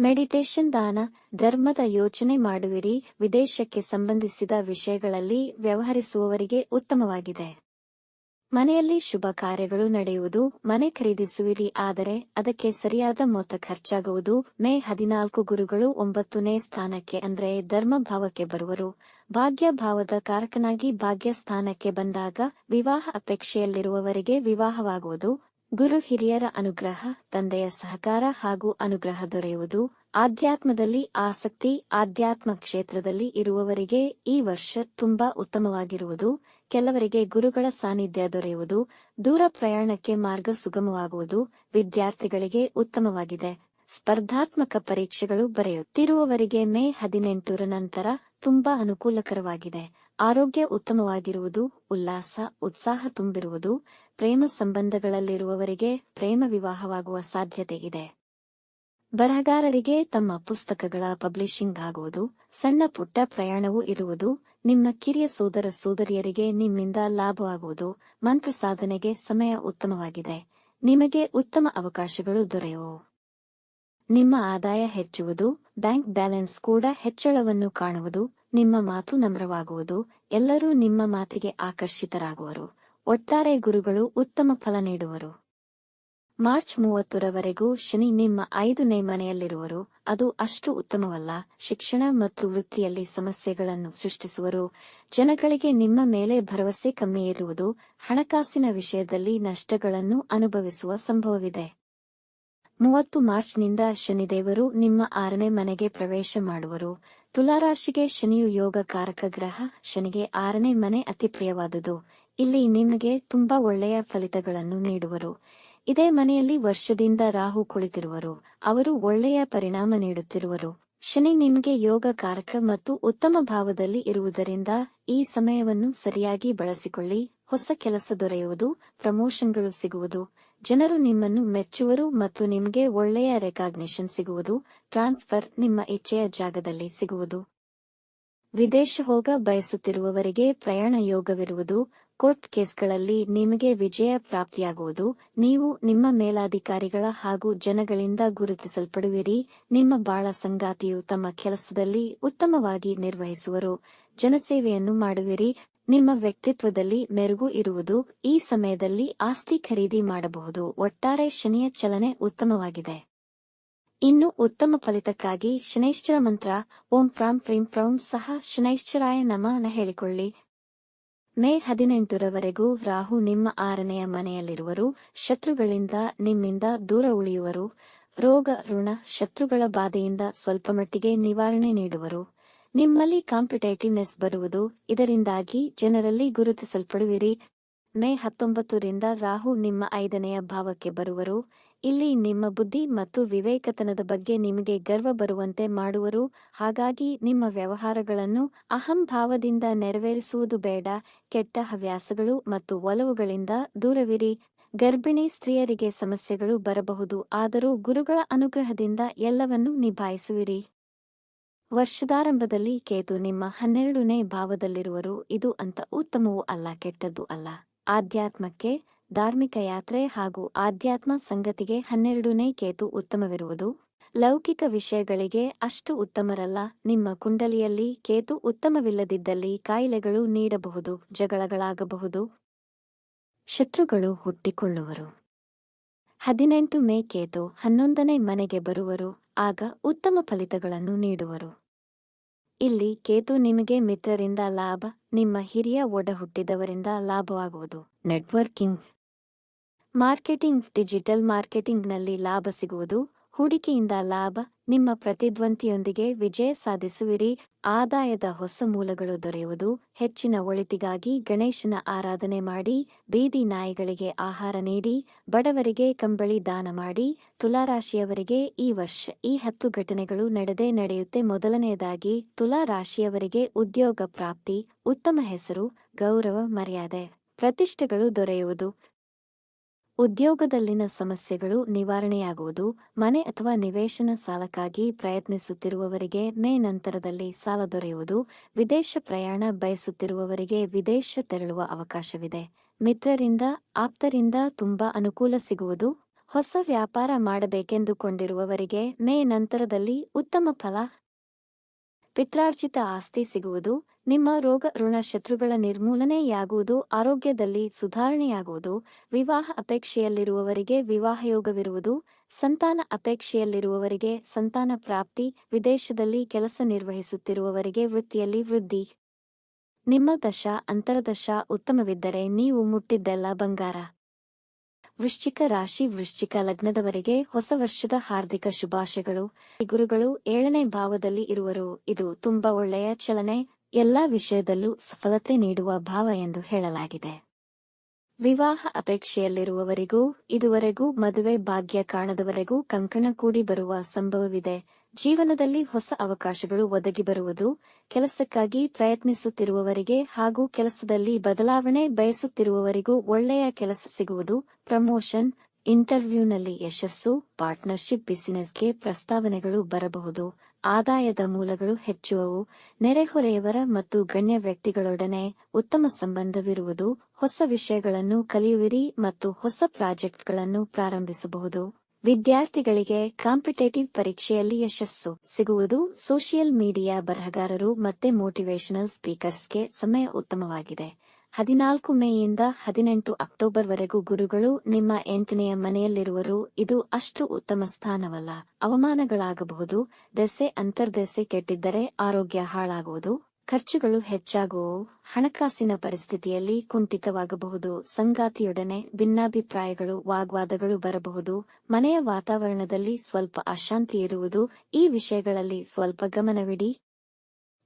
ಮೆಡಿಟೇಷನ್ ದಾನ, ಧರ್ಮದ ಯೋಚನೆ ಮಾಡುವಿರಿ. ವಿದೇಶಕ್ಕೆ ಸಂಬಂಧಿಸಿದ ವಿಷಯಗಳಲ್ಲಿ ವ್ಯವಹರಿಸುವವರಿಗೆ ಉತ್ತಮವಾಗಿದೆ. ಮನೆಯಲ್ಲಿ ಶುಭ ಕಾರ್ಯಗಳು ನಡೆಯುವುದು, ಮನೆ ಖರೀದಿಸುವಿರಿ, ಆದರೆ ಅದಕ್ಕೆ ಸರಿಯಾದ ಮೊತ್ತ ಖರ್ಚಾಗುವುದು. ಮೇ ಹದಿನಾಲ್ಕು ಗುರುಗಳು ಒಂಬತ್ತನೇ ಸ್ಥಾನಕ್ಕೆ, ಅಂದ್ರೆ ಧರ್ಮ ಭಾವಕ್ಕೆ ಬರುವರು. ಭಾಗ್ಯ ಭಾವದ ಕಾರಕನಾಗಿ ಭಾಗ್ಯ ಸ್ಥಾನಕ್ಕೆ ಬಂದಾಗ, ವಿವಾಹ ಅಪೇಕ್ಷೆಯಲ್ಲಿರುವವರಿಗೆ ವಿವಾಹವಾಗುವುದು. ಗುರು ಹಿರಿಯರ ಅನುಗ್ರಹ, ತಂದೆಯ ಸಹಕಾರ ಹಾಗೂ ಅನುಗ್ರಹ ದೊರೆಯುವುದು. ಆಧ್ಯಾತ್ಮದಲ್ಲಿ ಆಸಕ್ತಿ, ಆಧ್ಯಾತ್ಮ ಕ್ಷೇತ್ರದಲ್ಲಿ ಇರುವವರಿಗೆ ಈ ವರ್ಷ ತುಂಬಾ ಉತ್ತಮವಾಗಿರುವುದು. ಕೆಲವರಿಗೆ ಗುರುಗಳ ಸಾನ್ನಿಧ್ಯ ದೊರೆಯುವುದು. ದೂರ ಪ್ರಯಾಣಕ್ಕೆ ಮಾರ್ಗ ಸುಗಮವಾಗುವುದು. ವಿದ್ಯಾರ್ಥಿಗಳಿಗೆ ಉತ್ತಮವಾಗಿದೆ. ಸ್ಪರ್ಧಾತ್ಮಕ ಪರೀಕ್ಷೆಗಳು ಬರೆಯುತ್ತಿರುವವರಿಗೆ ಮೇ ಹದಿನೆಂಟರ ನಂತರ ತುಂಬಾ ಅನುಕೂಲಕರವಾಗಿದೆ. ಆರೋಗ್ಯ ಉತ್ತಮವಾಗಿರುವುದು, ಉಲ್ಲಾಸ, ಉತ್ಸಾಹ ತುಂಬಿರುವುದು, ಪ್ರೇಮ ಸಂಬಂಧಗಳಲ್ಲಿರುವವರಿಗೆ ಪ್ರೇಮ ವಿವಾಹವಾಗುವ ಸಾಧ್ಯತೆ ಇದೆ. ಬರಹಗಾರರಿಗೆ ತಮ್ಮ ಪುಸ್ತಕಗಳ ಪಬ್ಲಿಷಿಂಗ್ ಆಗುವುದು, ಸಣ್ಣ ಪುಟ್ಟ ಪ್ರಯಾಣವೂ ಇರುವುದು, ನಿಮ್ಮ ಕಿರಿಯ ಸೋದರ ಸೋದರಿಯರಿಗೆ ನಿಮ್ಮಿಂದ ಲಾಭವಾಗುವುದು, ಮಂತ್ರ ಸಾಧನೆಗೆ ಸಮಯ ಉತ್ತಮವಾಗಿದೆ. ನಿಮಗೆ ಉತ್ತಮ ಅವಕಾಶಗಳು ದೊರೆಯುವು. ನಿಮ್ಮ ಆದಾಯ ಹೆಚ್ಚುವುದು ಬ್ಯಾಂಕ್ ಬ್ಯಾಲೆನ್ಸ್ ಕೂಡ ಹೆಚ್ಚಳವನ್ನು ಕಾಣುವುದು, ನಿಮ್ಮ ಮಾತು ನಮ್ರವಾಗುವುದು, ಎಲ್ಲರೂ ನಿಮ್ಮ ಮಾತಿಗೆ ಆಕರ್ಷಿತರಾಗುವರು. ಒಟ್ಟಾರೆ ಗುರುಗಳು ಉತ್ತಮ ಫಲ ನೀಡುವರು. ಮಾರ್ಚ್ ಮೂವತ್ತರವರೆಗೂ ಶನಿ ನಿಮ್ಮ ಐದನೇ ಮನೆಯಲ್ಲಿರುವರು. ಅದು ಅಷ್ಟು ಉತ್ತಮವಲ್ಲ. ಶಿಕ್ಷಣ ಮತ್ತು ವೃತ್ತಿಯಲ್ಲಿ ಸಮಸ್ಯೆಗಳನ್ನು ಸೃಷ್ಟಿಸುವರು. ಜನಗಳಿಗೆ ನಿಮ್ಮ ಮೇಲೆ ಭರವಸೆ ಕಮ್ಮಿ ಇರುವುದು ಹಣಕಾಸಿನ ವಿಷಯದಲ್ಲಿ ನಷ್ಟಗಳನ್ನು ಅನುಭವಿಸುವ ಸಂಭವವಿದೆ. ಮೂವತ್ತು ಮಾರ್ಚ್ನಿಂದ ಶನಿದೇವರು ನಿಮ್ಮ ಆರನೇ ಮನೆಗೆ ಪ್ರವೇಶ ಮಾಡುವರು. ತುಲಾರಾಶಿಗೆ ಶನಿಯು ಯೋಗಕಾರಕ ಗ್ರಹ, ಶನಿಗೆ ಆರನೇ ಮನೆ ಅತಿ ಪ್ರಿಯವಾದುದು. ಇಲ್ಲಿ ನಿಮಗೆ ತುಂಬಾ ಒಳ್ಳೆಯ ಫಲಿತಗಳನ್ನು ನೀಡುವರು. ಇದೇ ಮನೆಯಲ್ಲಿ ವರ್ಷದಿಂದ ರಾಹು ಕುಳಿತಿರುವರು. ಅವರು ಒಳ್ಳೆಯ ಪರಿಣಾಮ ನೀಡುತ್ತಿರುವರು. ಶನಿ ನಿಮಗೆ ಯೋಗಕಾರಕ ಮತ್ತು ಉತ್ತಮ ಭಾವದಲ್ಲಿ ಇರುವುದರಿಂದ ಈ ಸಮಯವನ್ನು ಸರಿಯಾಗಿ ಬಳಸಿಕೊಳ್ಳಿ. ಹೊಸ ಕೆಲಸ ದೊರೆಯುವುದು, ಪ್ರಮೋಷನ್ಗಳು ಸಿಗುವುದು. ಜನರು ನಿಮ್ಮನ್ನು ಮೆಚ್ಚುವರು ಮತ್ತು ನಿಮಗೆ ಒಳ್ಳೆಯ ರೆಕಾಗ್ನಿಷನ್ ಸಿಗುವುದು, ಟ್ರಾನ್ಸ್ಫರ್ ನಿಮ್ಮ ಇಚ್ಛೆಯ ಜಾಗದಲ್ಲಿ ಸಿಗುವುದು. ವಿದೇಶ ಹೋಗ ಬಯಸುತ್ತಿರುವವರಿಗೆ ಪ್ರಯಾಣ ಯೋಗವಿರುವುದು, ಕೋರ್ಟ್ ಕೇಸ್ಗಳಲ್ಲಿ ನಿಮಗೆ ವಿಜಯ ಪ್ರಾಪ್ತಿಯಾಗುವುದು, ನೀವು ನಿಮ್ಮ ಮೇಲಾಧಿಕಾರಿಗಳ ಹಾಗೂ ಜನಗಳಿಂದ ಗುರುತಿಸಲ್ಪಡುವಿರಿ, ನಿಮ್ಮ ಬಾಳ ಸಂಗಾತಿಯು ತಮ್ಮ ಕೆಲಸದಲ್ಲಿ ಉತ್ತಮವಾಗಿ ನಿರ್ವಹಿಸುವರು, ಜನಸೇವೆಯನ್ನು ಮಾಡುವಿರಿ ನಿಮ್ಮ ವ್ಯಕ್ತಿತ್ವದಲ್ಲಿ ಮೆರುಗು ಇರುವುದು ಈ ಸಮಯದಲ್ಲಿ ಆಸ್ತಿ ಖರೀದಿ ಮಾಡಬಹುದು. ಒಟ್ಟಾರೆ ಶನಿಯ ಚಲನೆ ಉತ್ತಮವಾಗಿದೆ. ಇನ್ನು ಉತ್ತಮ ಫಲಿತಕ್ಕಾಗಿ ಶನೈಶ್ಚರ ಮಂತ್ರ, ಓಂ ಪ್ರಾಂ ಪ್ರೀಂ ಪ್ರೌಂ ಸಹ ಶನೈಶ್ಚರಾಯ ನಮನ ಹೇಳಿಕೊಳ್ಳಿ. ಮೇ ಹದಿನೆಂಟರವರೆಗೂ ರಾಹು ನಿಮ್ಮ ಆರನೆಯ ಮನೆಯಲ್ಲಿರುವರು. ಶತ್ರುಗಳಿಂದ ನಿಮ್ಮಿಂದ ದೂರ ಉಳಿಯುವರು. ರೋಗ, ಋಣ, ಶತ್ರುಗಳ ಬಾಧೆಯಿಂದ ಸ್ವಲ್ಪ ಮಟ್ಟಿಗೆ ನಿವಾರಣೆ ನೀಡುವರು. ನಿಮ್ಮಲ್ಲಿ ಕಾಂಪಿಟೇಟಿವ್ನೆಸ್ ಬರುವುದು, ಇದರಿಂದಾಗಿ ಜನರಲ್ಲಿ ಗುರುತಿಸಲ್ಪಡುವಿರಿ. ಮೇ ಹತ್ತೊಂಬತ್ತರಿಂದ ರಾಹು ನಿಮ್ಮ ಐದನೆಯ ಭಾವಕ್ಕೆ ಬರುವರು. ಇಲ್ಲಿ ನಿಮ್ಮ ಬುದ್ಧಿ ಮತ್ತು ವಿವೇಕತನದ ಬಗ್ಗೆ ನಿಮಗೆ ಗರ್ವ ಬರುವಂತೆ ಮಾಡುವರು. ಹಾಗಾಗಿ ನಿಮ್ಮ ವ್ಯವಹಾರಗಳನ್ನು ಅಹಂಭಾವದಿಂದ ನೆರವೇರಿಸುವುದು ಬೇಡ. ಕೆಟ್ಟ ಹವ್ಯಾಸಗಳು ಮತ್ತು ಒಲವುಗಳಿಂದ ದೂರವಿರಿ. ಗರ್ಭಿಣಿ ಸ್ತ್ರೀಯರಿಗೆ ಸಮಸ್ಯೆಗಳು ಬರಬಹುದು. ಆದರೂ ಗುರುಗಳ ಅನುಗ್ರಹದಿಂದ ಎಲ್ಲವನ್ನೂ ನಿಭಾಯಿಸುವಿರಿ. ವರ್ಷದಾರಂಭದಲ್ಲಿ ಕೇತು ನಿಮ್ಮ ಹನ್ನೆರಡನೇ ಭಾವದಲ್ಲಿರುವರು. ಇದು ಅಂತ ಉತ್ತಮವೂ ಅಲ್ಲ, ಕೆಟ್ಟದ್ದು ಅಲ್ಲ. ಆಧ್ಯಾತ್ಮಕ್ಕೆ ಧಾರ್ಮಿಕ ಯಾತ್ರೆ ಹಾಗೂ ಆಧ್ಯಾತ್ಮ ಸಂಗತಿಗೆ ಹನ್ನೆರಡನೇ ಕೇತು ಉತ್ತಮವಿರುವುದು. ಲೌಕಿಕ ವಿಷಯಗಳಿಗೆ ಅಷ್ಟು ಉತ್ತಮರಲ್ಲ. ನಿಮ್ಮ ಕುಂಡಲಿಯಲ್ಲಿ ಕೇತು ಉತ್ತಮವಿಲ್ಲದಿದ್ದಲ್ಲಿ ಕಾಯಿಲೆಗಳು ನೀಡಬಹುದು, ಜಗಳಗಳಾಗಬಹುದು. ಶತ್ರುಗಳು ಹುಟ್ಟಿಕೊಳ್ಳುವರು. ಹದಿನೆಂಟು ಮೇ ಕೇತು ಹನ್ನೊಂದನೇ ಮನೆಗೆ ಬರುವರು, ಆಗ ಉತ್ತಮ ಫಲಿತಗಳನ್ನು ನೀಡುವರು. ಇಲ್ಲಿ ಕೇತು ನಿಮಗೆ ಮಿತ್ರರಿಂದ ಲಾಭ, ನಿಮ್ಮ ಹಿರಿಯ ಒಡ ಹುಟ್ಟಿದವರಿಂದ ಲಾಭವಾಗುವುದು. ನೆಟ್ವರ್ಕಿಂಗ್. ಮಾರ್ಕೆಟಿಂಗ್, ಡಿಜಿಟಲ್ ಮಾರ್ಕೆಟಿಂಗ್ನಲ್ಲಿ ಲಾಭ ಸಿಗುವುದು, ಹೂಡಿಕೆಯಿಂದ ಲಾಭ ನಿಮ್ಮ ಪ್ರತಿದ್ವಂತಿಯೊಂದಿಗೆ ವಿಜಯ ಸಾಧಿಸುವಿರಿ. ಆದಾಯದ ಹೊಸ ಮೂಲಗಳು ದೊರೆಯುವುದು. ಹೆಚ್ಚಿನ ಒಳಿತಿಗಾಗಿ ಗಣೇಶನ ಆರಾಧನೆ ಮಾಡಿ, ಬೀದಿ ನಾಯಿಗಳಿಗೆ ಆಹಾರ ನೀಡಿ, ಬಡವರಿಗೆ ಕಂಬಳಿ ದಾನ ಮಾಡಿ, ತುಲಾರಾಶಿಯವರಿಗೆ ಈ ವರ್ಷ ಈ ಹತ್ತು ಘಟನೆಗಳು ನಡೆದೇ ನಡೆಯುತ್ತೆ. ಮೊದಲನೆಯದಾಗಿ, ತುಲಾರಾಶಿಯವರಿಗೆ ಉದ್ಯೋಗ ಪ್ರಾಪ್ತಿ, ಉತ್ತಮ ಹೆಸರು, ಗೌರವ, ಮರ್ಯಾದೆ, ಪ್ರತಿಷ್ಠೆಗಳು ದೊರೆಯುವುದು. ಉದ್ಯೋಗದಲ್ಲಿನ ಸಮಸ್ಯೆಗಳು ನಿವಾರಣೆಯಾಗುವುದು, ಮನೆ ಅಥವಾ ನಿವೇಶನ ಸಾಲಕ್ಕಾಗಿ ಪ್ರಯತ್ನಿಸುತ್ತಿರುವವರಿಗೆ ಮೇ ನಂತರದಲ್ಲಿ ಸಾಲ ದೊರೆಯುವುದು, ವಿದೇಶ ಪ್ರಯಾಣ ಬಯಸುತ್ತಿರುವವರಿಗೆ ವಿದೇಶ ತೆರಳುವ ಅವಕಾಶವಿದೆ. ಮಿತ್ರರಿಂದ, ಆಪ್ತರಿಂದ ತುಂಬಾ ಅನುಕೂಲ ಸಿಗುವುದು, ಹೊಸ ವ್ಯಾಪಾರ ಮಾಡಬೇಕೆಂದುಕೊಂಡಿರುವವರಿಗೆ ಮೇ ನಂತರದಲ್ಲಿ ಉತ್ತಮ ಫಲ ಪಿತ್ರಾರ್ಜಿತ ಆಸ್ತಿ ಸಿಗುವುದು, ನಿಮ್ಮ ರೋಗ ಋಣ ಶತ್ರುಗಳ ನಿರ್ಮೂಲನೆಯಾಗುವುದು, ಆರೋಗ್ಯದಲ್ಲಿ ಸುಧಾರಣೆಯಾಗುವುದು, ವಿವಾಹ ಅಪೇಕ್ಷೆಯಲ್ಲಿರುವವರಿಗೆ ವಿವಾಹಯೋಗವಿರುವುದು, ಸಂತಾನ ಅಪೇಕ್ಷೆಯಲ್ಲಿರುವವರಿಗೆ ಸಂತಾನ ಪ್ರಾಪ್ತಿ, ವಿದೇಶದಲ್ಲಿ ಕೆಲಸ ನಿರ್ವಹಿಸುತ್ತಿರುವವರಿಗೆ ವೃತ್ತಿಯಲ್ಲಿ ವೃದ್ಧಿ. ನಿಮ್ಮ ದಶ, ಅಂತರದಶ ಉತ್ತಮವಿದ್ದರೆ ನೀವು ಮುಟ್ಟಿದ್ದೆಲ್ಲ ಬಂಗಾರ. ವೃಶ್ಚಿಕ ರಾಶಿ ವೃಶ್ಚಿಕ ಲಗ್ನದವರೆಗೆ ಹೊಸ ವರ್ಷದ ಹಾರ್ದಿಕ ಶುಭಾಶಯಗಳು. ಗುರುಗಳು ಏಳನೇ ಭಾವದಲ್ಲಿ ಇರುವರು. ಇದು ತುಂಬಾ ಒಳ್ಳೆಯ ಚಲನೆ, ಎಲ್ಲಾ ವಿಷಯದಲ್ಲೂ ಸಫಲತೆ ನೀಡುವ ಭಾವ ಎಂದು ಹೇಳಲಾಗಿದೆ. ವಿವಾಹ ಅಪೇಕ್ಷೆಯಲ್ಲಿರುವವರಿಗೂ, ಇದುವರೆಗೂ ಮದುವೆ ಭಾಗ್ಯ ಕಾಣದವರೆಗೂ ಕಂಕಣ ಕೂಡಿ ಬರುವ ಸಂಭವವಿದೆ. ಜೀವನದಲ್ಲಿ ಹೊಸ ಅವಕಾಶಗಳು ಒದಗಿ ಬರುವುದು, ಕೆಲಸಕ್ಕಾಗಿ ಪ್ರಯತ್ನಿಸುತ್ತಿರುವವರಿಗೆ ಹಾಗೂ ಕೆಲಸದಲ್ಲಿ ಬದಲಾವಣೆ ಬಯಸುತ್ತಿರುವವರಿಗೂ ಒಳ್ಳೆಯ ಕೆಲಸ ಸಿಗುವುದು, ಪ್ರಮೋಷನ್, ಇಂಟರ್ವ್ಯೂನಲ್ಲಿ ಯಶಸ್ಸು, ಪಾರ್ಟ್ನರ್ಶಿಪ್ ಬಿಸಿನೆಸ್ಗೆ ಪ್ರಸ್ತಾವನೆಗಳು ಬರಬಹುದು. ಆದಾಯದ ಮೂಲಗಳು ಹೆಚ್ಚುವವು. ನೆರೆಹೊರೆಯವರ ಮತ್ತು ಗಣ್ಯ ವ್ಯಕ್ತಿಗಳೊಡನೆ ಉತ್ತಮ ಸಂಬಂಧವಿರುವುದು. ಹೊಸ ವಿಷಯಗಳನ್ನು ಕಲಿಯುವಿರಿ ಮತ್ತು ಹೊಸ ಪ್ರಾಜೆಕ್ಟ್ಗಳನ್ನು ಪ್ರಾರಂಭಿಸಬಹುದು. ವಿದ್ಯಾರ್ಥಿಗಳಿಗೆ ಕಾಂಪಿಟೇಟಿವ್ ಪರೀಕ್ಷೆಯಲ್ಲಿ ಯಶಸ್ಸು ಸಿಗುವುದು ಸೋಷಿಯಲ್ ಮೀಡಿಯಾ ಬರಹಗಾರರು ಮತ್ತೆ ಮೋಟಿವೇಶನಲ್ ಸ್ಪೀಕರ್ಸ್ಗೆ ಸಮಯ ಉತ್ತಮವಾಗಿದೆ. ಹದಿನಾಲ್ಕು ಮೇಯಿಂದ ಹದಿನೆಂಟು ಅಕ್ಟೋಬರ್ವರೆಗೂ ಗುರುಗಳು ನಿಮ್ಮ ಎಂಟನೆಯ ಮನೆಯಲ್ಲಿರುವರು. ಇದು ಅಷ್ಟು ಉತ್ತಮ ಸ್ಥಾನವಲ್ಲ. ಅವಮಾನಗಳಾಗಬಹುದು. ದೆಸೆ ಅಂತರ್ದೆಸೆ ಕೆಟ್ಟಿದ್ದರೆ ಆರೋಗ್ಯ ಹಾಳಾಗುವುದು. ಖರ್ಚುಗಳು ಹೆಚ್ಚಾಗುವು ಹಣಕಾಸಿನ ಪರಿಸ್ಥಿತಿಯಲ್ಲಿ ಕುಂಠಿತವಾಗಬಹುದು. ಸಂಗಾತಿಯೊಡನೆ ಭಿನ್ನಾಭಿಪ್ರಾಯಗಳು, ವಾಗ್ವಾದಗಳು ಬರಬಹುದು. ಮನೆಯ ವಾತಾವರಣದಲ್ಲಿ ಸ್ವಲ್ಪ ಅಶಾಂತಿ ಇರುವುದು. ಈ ವಿಷಯಗಳಲ್ಲಿ ಸ್ವಲ್ಪ ಗಮನವಿಡಿ.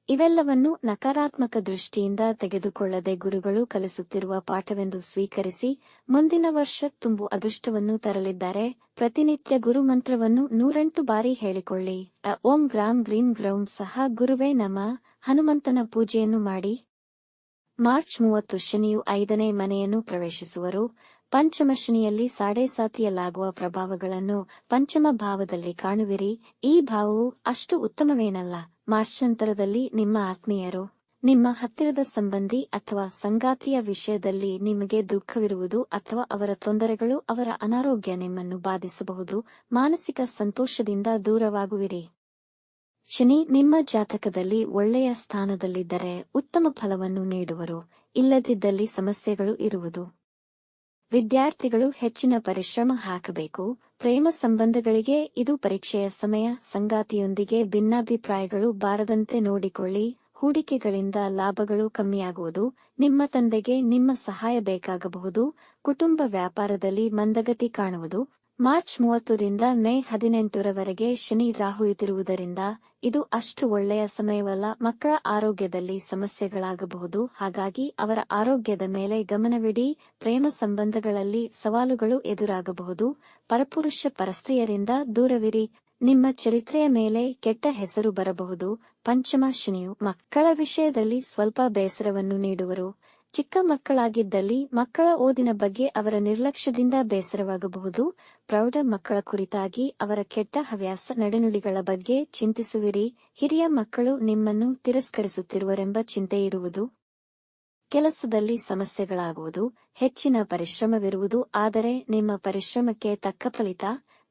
ಇವೆಲ್ಲವನ್ನು ನಕಾರಾತ್ಮಕ ದೃಷ್ಟಿಯಿಂದ ತೆಗೆದುಕೊಳ್ಳದೆ ಗುರುಗಳು ಕಲಿಸುತ್ತಿರುವ ಪಾಠವೆಂದು ಸ್ವೀಕರಿಸಿ ಮುಂದಿನ ವರ್ಷ ತುಂಬು ಅದೃಷ್ಟವನ್ನು ತರಲಿದ್ದಾರೆ. ಪ್ರತಿನಿತ್ಯ ಗುರುಮಂತ್ರವನ್ನು ನೂರೆಂಟು ಬಾರಿ ಹೇಳಿಕೊಳ್ಳಿ. ಓಂ ಗ್ರಾಮ್ ಗ್ರೀನ್ ಗ್ರೌಂ ಸಹ ಗುರುವೇ ನಮ. ಹನುಮಂತನ ಪೂಜೆಯನ್ನು ಮಾಡಿ. ಮಾರ್ಚ್ ಮೂವತ್ತು ಶನಿಯು ಐದನೇ ಮನೆಯನ್ನು ಪ್ರವೇಶಿಸುವರು. ಪಂಚಮ ಶನಿಯಲ್ಲಿ ಸಾಡೆ ಸಾತಿಯಲ್ಲಾಗುವ ಪ್ರಭಾವಗಳನ್ನು ಪಂಚಮ ಭಾವದಲ್ಲಿ ಕಾಣುವಿರಿ. ಈ ಭಾವವು ಅಷ್ಟು ಉತ್ತಮವೇನಲ್ಲ. ಮಾರ್ಚ್ ನಂತರದಲ್ಲಿ ನಿಮ್ಮ ಆತ್ಮೀಯರು, ನಿಮ್ಮ ಹತ್ತಿರದ ಸಂಬಂಧಿ ಅಥವಾ ಸಂಗಾತಿಯ ವಿಷಯದಲ್ಲಿ ನಿಮಗೆ ದುಃಖವಿರುವುದು ಅಥವಾ ಅವರ ತೊಂದರೆಗಳು ಅವರ ಅನಾರೋಗ್ಯ ನಿಮ್ಮನ್ನು ಬಾಧಿಸಬಹುದು, ಮಾನಸಿಕ ಸಂತೋಷದಿಂದ ದೂರವಾಗುವಿರಿ. ಶನಿ ನಿಮ್ಮ ಜಾತಕದಲ್ಲಿ ಒಳ್ಳೆಯ ಸ್ಥಾನದಲ್ಲಿದ್ದರೆ ಉತ್ತಮ ಫಲವನ್ನು ನೀಡುವರು, ಇಲ್ಲದಿದ್ದಲ್ಲಿ ಸಮಸ್ಯೆಗಳು ಇರುವುದು. ವಿದ್ಯಾರ್ಥಿಗಳು ಹೆಚ್ಚಿನ ಪರಿಶ್ರಮ ಹಾಕಬೇಕು ಪ್ರೇಮ ಸಂಬಂಧಗಳಿಗೆ ಇದು ಪರೀಕ್ಷೆಯ ಸಮಯ, ಸಂಗಾತಿಯೊಂದಿಗೆ ಭಿನ್ನಾಭಿಪ್ರಾಯಗಳು ಬಾರದಂತೆ ನೋಡಿಕೊಳ್ಳಿ, ಹೂಡಿಕೆಗಳಿಂದ ಲಾಭಗಳು ಕಮ್ಮಿಯಾಗುವುದು, ನಿಮ್ಮ ತಂದೆಗೆ ನಿಮ್ಮ ಸಹಾಯ ಬೇಕಾಗಬಹುದು, ಕುಟುಂಬ ವ್ಯಾಪಾರದಲ್ಲಿ ಮಂದಗತಿ ಕಾಣುವುದು ಮಾರ್ಚ್ ಮೂವತ್ತರಿಂದ ಮೇ ಹದಿನೆಂಟರವರೆಗೆ ಶನಿ ರಾಹು ಇದಿರುವುದರಿಂದ ಇದು ಅಷ್ಟು ಒಳ್ಳೆಯ ಸಮಯವಲ್ಲ, ಮಕ್ಕಳ ಆರೋಗ್ಯದಲ್ಲಿ ಸಮಸ್ಯೆಗಳಾಗಬಹುದು. ಹಾಗಾಗಿ ಅವರ ಆರೋಗ್ಯದ ಮೇಲೆ ಗಮನವಿಡಿ, ಪ್ರೇಮ ಸಂಬಂಧಗಳಲ್ಲಿ ಸವಾಲುಗಳು ಎದುರಾಗಬಹುದು. ಪರಪುರುಷ ಪರಸ್ತ್ರೀಯರಿಂದ ದೂರವಿರಿ, ನಿಮ್ಮ ಚರಿತ್ರೆಯ ಮೇಲೆ ಕೆಟ್ಟ ಹೆಸರು ಬರಬಹುದು. ಪಂಚಮ ಶನಿಯು ಮಕ್ಕಳ ವಿಷಯದಲ್ಲಿ ಸ್ವಲ್ಪ ಬೇಸರವನ್ನು ನೀಡುವರು. ಚಿಕ್ಕ ಮಕ್ಕಳಾಗಿದ್ದಲ್ಲಿ ಮಕ್ಕಳ ಓದಿನ ಬಗ್ಗೆ ಅವರ ನಿರ್ಲಕ್ಷ್ಯದಿಂದ ಬೇಸರವಾಗಬಹುದು. ಪ್ರೌಢ ಮಕ್ಕಳ ಕುರಿತಾಗಿ ಅವರ ಕೆಟ್ಟ ಹವ್ಯಾಸ ನಡೆನುಡಿಗಳ ಬಗ್ಗೆ ಚಿಂತಿಸುವಿರಿ. ಹಿರಿಯ ಮಕ್ಕಳು ನಿಮ್ಮನ್ನು ತಿರಸ್ಕರಿಸುತ್ತಿರುವರೆಂಬ ಚಿಂತೆ ಇರುವುದು ಕೆಲಸದಲ್ಲಿ ಸಮಸ್ಯೆಗಳಾಗುವುದು. ಹೆಚ್ಚಿನ ಪರಿಶ್ರಮವಿರುವುದು, ಆದರೆ ನಿಮ್ಮ ಪರಿಶ್ರಮಕ್ಕೆ ತಕ್ಕ ಫಲಿತ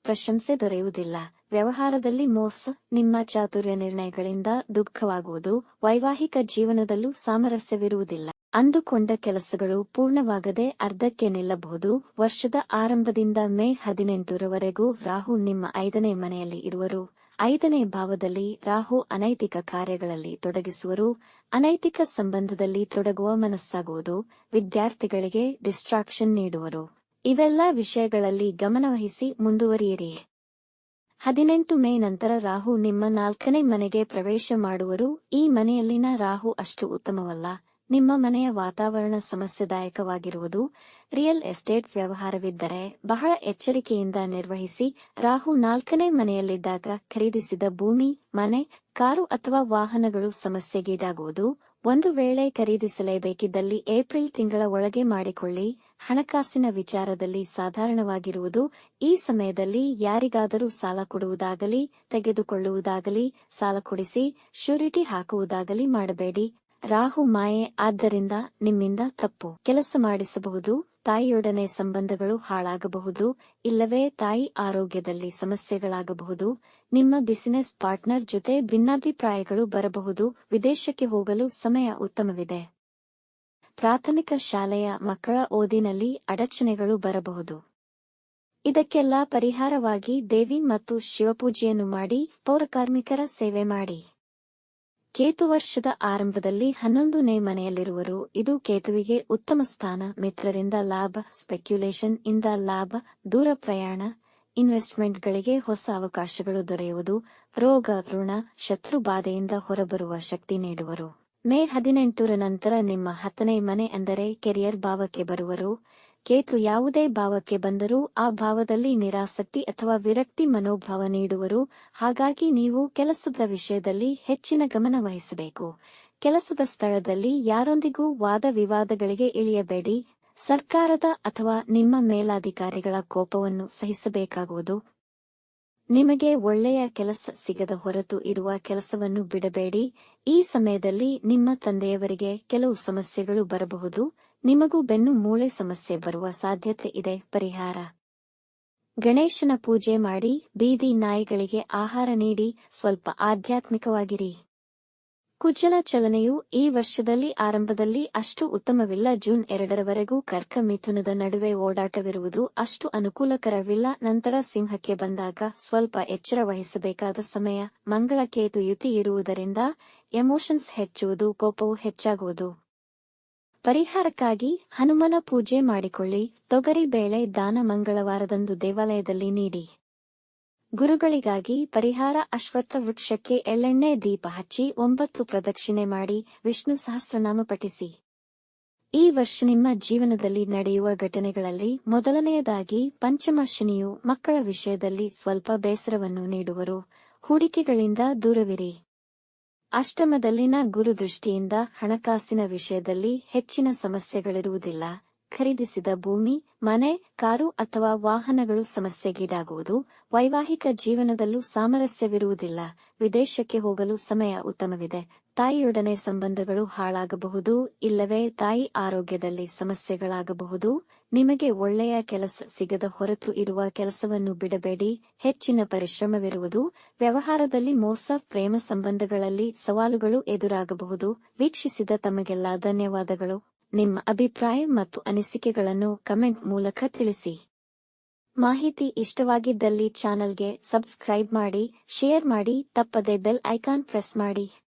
ಪ್ರಶಂಸೆ ದೊರೆಯುವುದಿಲ್ಲ. ವ್ಯವಹಾರದಲ್ಲಿ ಮೋಸ, ನಿಮ್ಮ ಚಾತುರ್ಯ ನಿರ್ಣಯಗಳಿಂದ ದುಃಖವಾಗುವುದು. ವೈವಾಹಿಕ ಜೀವನದಲ್ಲೂ ಸಾಮರಸ್ಯವಿರುವುದಿಲ್ಲ. ಅಂದುಕೊಂಡ ಕೆಲಸಗಳು ಪೂರ್ಣವಾಗದೆ ಅರ್ಧಕ್ಕೆ ನಿಲ್ಲಬಹುದು. ವರ್ಷದ ಆರಂಭದಿಂದ ಮೇ ಹದಿನೆಂಟರವರೆಗೂ ರಾಹು ನಿಮ್ಮ ಐದನೇ ಮನೆಯಲ್ಲಿ ಇರುವರು. ಐದನೇ ಭಾವದಲ್ಲಿ ರಾಹು ಅನೈತಿಕ ಕಾರ್ಯಗಳಲ್ಲಿ ತೊಡಗಿಸುವರು. ಅನೈತಿಕ ಸಂಬಂಧದಲ್ಲಿ ತೊಡಗುವ ಮನಸ್ಸಾಗುವುದು. ವಿದ್ಯಾರ್ಥಿಗಳಿಗೆ ಡಿಸ್ಟ್ರಾಕ್ಷನ್ ನೀಡುವರು. ಇವೆಲ್ಲ ವಿಷಯಗಳಲ್ಲಿ ಗಮನವಹಿಸಿ ಮುಂದುವರಿಯಿರಿ. ಹದಿನೆಂಟು ಮೇ ನಂತರ ರಾಹು ನಿಮ್ಮ ನಾಲ್ಕನೇ ಮನೆಗೆ ಪ್ರವೇಶ ಮಾಡುವರು. ಈ ಮನೆಯಲ್ಲಿನ ರಾಹು ಅಷ್ಟು ಉತ್ತಮವಲ್ಲ. ನಿಮ್ಮ ಮನೆಯ ವಾತಾವರಣ ಸಮಸ್ಯೆದಾಯಕವಾಗಿರುವುದು, ರಿಯಲ್ ಎಸ್ಟೇಟ್ ವ್ಯವಹಾರವಿದ್ದರೆ ಬಹಳ ಎಚ್ಚರಿಕೆಯಿಂದ ನಿರ್ವಹಿಸಿ, ರಾಹು ನಾಲ್ಕನೇ ಮನೆಯಲ್ಲಿದ್ದಾಗ ಖರೀದಿಸಿದ ಭೂಮಿ, ಮನೆ, ಕಾರು ಅಥವಾ ವಾಹನಗಳು ಸಮಸ್ಯೆಗೀಡಾಗುವುದು. ಒಂದು ವೇಳೆ ಖರೀದಿಸಲೇಬೇಕಿದ್ದಲ್ಲಿ ಏಪ್ರಿಲ್ ತಿಂಗಳ ಒಳಗೆ ಮಾಡಿಕೊಳ್ಳಿ. ಹಣಕಾಸಿನ ವಿಚಾರದಲ್ಲಿ ಸಾಧಾರಣವಾಗಿರುವುದು, ಈ ಸಮಯದಲ್ಲಿ ಯಾರಿಗಾದರೂ ಸಾಲ ಕೊಡುವುದಾಗಲಿ, ತೆಗೆದುಕೊಳ್ಳುವುದಾಗಲಿ, ಸಾಲ ಕೊಡಿಸಿ, ಶ್ಯೂರಿಟಿ ಹಾಕುವುದಾಗಲಿ ಮಾಡಬೇಡಿ. ರಾಹು ಮಾಯೆ, ಆದ್ದರಿಂದ ನಿಮ್ಮಿಂದ ತಪ್ಪು. ಕೆಲಸ ಮಾಡಿಸಬಹುದು, ತಾಯಿಯೊಡನೆ ಸಂಬಂಧಗಳು ಹಾಳಾಗಬಹುದು, ಇಲ್ಲವೇ ತಾಯಿ ಆರೋಗ್ಯದಲ್ಲಿ ಸಮಸ್ಯೆಗಳಾಗಬಹುದು, ನಿಮ್ಮ ಬಿಸಿನೆಸ್ ಪಾರ್ಟ್ನರ್ ಜೊತೆ ಭಿನ್ನಾಭಿಪ್ರಾಯಗಳು ಬರಬಹುದು, ವಿದೇಶಕ್ಕೆ ಹೋಗಲು ಸಮಯ ಉತ್ತಮವಿದೆ. ಪ್ರಾಥಮಿಕ ಶಾಲೆಯ ಮಕ್ಕಳ ಓದಿನಲ್ಲಿ ಅಡಚಣೆಗಳು ಬರಬಹುದು. ಇದಕ್ಕೆಲ್ಲ ಪರಿಹಾರವಾಗಿ ದೇವಿ ಮತ್ತು ಶಿವಪೂಜೆಯನ್ನು ಮಾಡಿ, ಪೌರಕಾರ್ಮಿಕರ ಸೇವೆ ಮಾಡಿ. ಕೇತು ವರ್ಷದ ಆರಂಭದಲ್ಲಿ ಹನ್ನೊಂದನೇ ಮನೆಯಲ್ಲಿರುವರು. ಇದು ಕೇತುವಿಗೆ ಉತ್ತಮ ಸ್ಥಾನ, ಮಿತ್ರರಿಂದ ಲಾಭ ಸ್ಪೆಕ್ಯುಲೇಷನ್ ಇಂದ ಲಾಭ, ದೂರ ಪ್ರಯಾಣ ಇನ್ವೆಸ್ಟ್ಮೆಂಟ್ಗಳಿಗೆ ಹೊಸ ಅವಕಾಶಗಳು ದೊರೆಯುವುದು, ರೋಗ, ಋಣ, ಶತ್ರು ಬಾಧೆಯಿಂದ ಹೊರಬರುವ ಶಕ್ತಿ ನೀಡುವರು. ಮೇ ಹದಿನೆಂಟರ ನಂತರ ನಿಮ್ಮ ಹತ್ತನೇ ಮನೆ ಅಂದರೆ ಕೆರಿಯರ್ ಭಾವಕ್ಕೆ ಬರುವರು. ಕೇತು ಯಾವುದೇ ಭಾವಕ್ಕೆ ಬಂದರೂ ಆ ಭಾವದಲ್ಲಿ ನಿರಾಸಕ್ತಿ ಅಥವಾ ವಿರಕ್ತಿ ಮನೋಭಾವ ನೀಡುವರು. ಹಾಗಾಗಿ ನೀವು ಕೆಲಸದ ವಿಷಯದಲ್ಲಿ ಹೆಚ್ಚಿನ ಗಮನ ವಹಿಸಬೇಕು. ಕೆಲಸದ ಸ್ಥಳದಲ್ಲಿ ಯಾರೊಂದಿಗೂ ವಾದ ವಿವಾದಗಳಿಗೆ ಇಳಿಯಬೇಡಿ. ಸರ್ಕಾರದ ಅಥವಾ ನಿಮ್ಮ ಮೇಲಾಧಿಕಾರಿಗಳ ಕೋಪವನ್ನು ಸಹಿಸಬೇಕಾಗುವುದು. ನಿಮಗೆ ಒಳ್ಳೆಯ ಕೆಲಸ ಸಿಗದ ಹೊರತು ಇರುವ ಕೆಲಸವನ್ನು ಬಿಡಬೇಡಿ. ಈ ಸಮಯದಲ್ಲಿ ನಿಮ್ಮ ತಂದೆಯವರಿಗೆ ಕೆಲವು ಸಮಸ್ಯೆಗಳು ಬರಬಹುದು. ನಿಮಗೂ ಬೆನ್ನು ಮೂಳೆ ಸಮಸ್ಯೆ ಬರುವ ಸಾಧ್ಯತೆ ಇದೆ, ಪರಿಹಾರ. ಗಣೇಶನ ಪೂಜೆ ಮಾಡಿ, ಬೀದಿ ನಾಯಿಗಳಿಗೆ ಆಹಾರ ನೀಡಿ, ಸ್ವಲ್ಪ ಆಧ್ಯಾತ್ಮಿಕವಾಗಿರಿ. ಕುಜಲ ಚಲನೆಯು ಈ ವರ್ಷದಲ್ಲಿ ಆರಂಭದಲ್ಲಿ ಅಷ್ಟು ಉತ್ತಮವಿಲ್ಲ, ಜೂನ್ ಎರಡರವರೆಗೂ ಕರ್ಕ ಮಿಥುನದ ನಡುವೆ ಓಡಾಟವಿರುವುದು ಅಷ್ಟು ಅನುಕೂಲಕರವಿಲ್ಲ, ನಂತರ ಸಿಂಹಕ್ಕೆ ಬಂದಾಗ ಸ್ವಲ್ಪ ಎಚ್ಚರ ವಹಿಸಬೇಕಾದ ಸಮಯ, ಮಂಗಳಕೇತು ಯುತಿ ಇರುವುದರಿಂದ ಎಮೋಷನ್ಸ್ ಹೆಚ್ಚುವುದು, ಕೋಪವು ಹೆಚ್ಚಾಗುವುದು. ಪರಿಹಾರಕ್ಕಾಗಿ ಹನುಮನ ಪೂಜೆ ಮಾಡಿಕೊಳ್ಳಿ. ತೊಗರಿ ಬೇಳೆ ದಾನ ಮಂಗಳವಾರದಂದು ದೇವಾಲಯದಲ್ಲಿ ನೀಡಿ. ಗುರುಗಳಿಗಾಗಿ ಪರಿಹಾರ ಅಶ್ವತ್ಥ ವೃಕ್ಷಕ್ಕೆ ಎಳ್ಳೆಣ್ಣೆ ದೀಪ ಹಚ್ಚಿ ಒಂಬತ್ತು ಪ್ರದಕ್ಷಿಣೆ ಮಾಡಿ ವಿಷ್ಣು ಸಹಸ್ರನಾಮ ಪಠಿಸಿ. ಈ ವರ್ಷ ನಿಮ್ಮ ಜೀವನದಲ್ಲಿ ನಡೆಯುವ ಘಟನೆಗಳಲ್ಲಿ ಮೊದಲನೆಯದಾಗಿ ಪಂಚಮ ಶನಿಯು ಮಕ್ಕಳ ವಿಷಯದಲ್ಲಿ ಸ್ವಲ್ಪ ಬೇಸರವನ್ನು ನೀಡುವರು. ಹೂಡಿಕೆಗಳಿಂದ ದೂರವಿರಿ. ಅಷ್ಟಮದಲ್ಲಿನ ಗುರುದೃಷ್ಟಿಯಿಂದ ಹಣಕಾಸಿನ ವಿಷಯದಲ್ಲಿ ಹೆಚ್ಚಿನ ಸಮಸ್ಯೆಗಳಿರುವುದಿಲ್ಲ. ಖರೀದಿಸಿದ ಭೂಮಿ, ಮನೆ, ಕಾರು ಅಥವಾ ವಾಹನಗಳು ಸಮಸ್ಯೆಗೀಡಾಗುವುದು, ವೈವಾಹಿಕ ಜೀವನದಲ್ಲೂ ಸಾಮರಸ್ಯವಿರುವುದಿಲ್ಲ. ವಿದೇಶಕ್ಕೆ ಹೋಗಲು ಸಮಯ ಉತ್ತಮವಿದೆ. ತಾಯಿಯೊಡನೆ ಸಂಬಂಧಗಳು ಹಾಳಾಗಬಹುದು, ಇಲ್ಲವೇ ತಾಯಿ ಆರೋಗ್ಯದಲ್ಲಿ ಸಮಸ್ಯೆಗಳಾಗಬಹುದು. ನಿಮಗೆ ಒಳ್ಳೆಯ ಕೆಲಸ ಸಿಗದ ಹೊರತು ಇರುವ ಕೆಲಸವನ್ನು ಬಿಡಬೇಡಿ, ಹೆಚ್ಚಿನ ಪರಿಶ್ರಮವಿರುವುದು. ವ್ಯವಹಾರದಲ್ಲಿ ಮೋಸ, ಪ್ರೇಮ ಸಂಬಂಧಗಳಲ್ಲಿ ಸವಾಲುಗಳು ಎದುರಾಗಬಹುದು. ವೀಕ್ಷಿಸಿದ ತಮಗೆಲ್ಲ ಧನ್ಯವಾದಗಳು. ನಿಮ್ಮ ಅಭಿಪ್ರಾಯ ಮತ್ತು ಅನಿಸಿಕೆಗಳನ್ನು ಕಮೆಂಟ್ ಮೂಲಕ ತಿಳಿಸಿ. ಮಾಹಿತಿ ಇಷ್ಟವಾಗಿದ್ದಲ್ಲಿ ಚಾನಲ್ಗೆ ಸಬ್ಸ್ಕ್ರೈಬ್ ಮಾಡಿ, ಶೇರ್ ಮಾಡಿ, ತಪ್ಪದೆ ಬೆಲ್ ಐಕಾನ್ ಪ್ರೆಸ್ ಮಾಡಿ.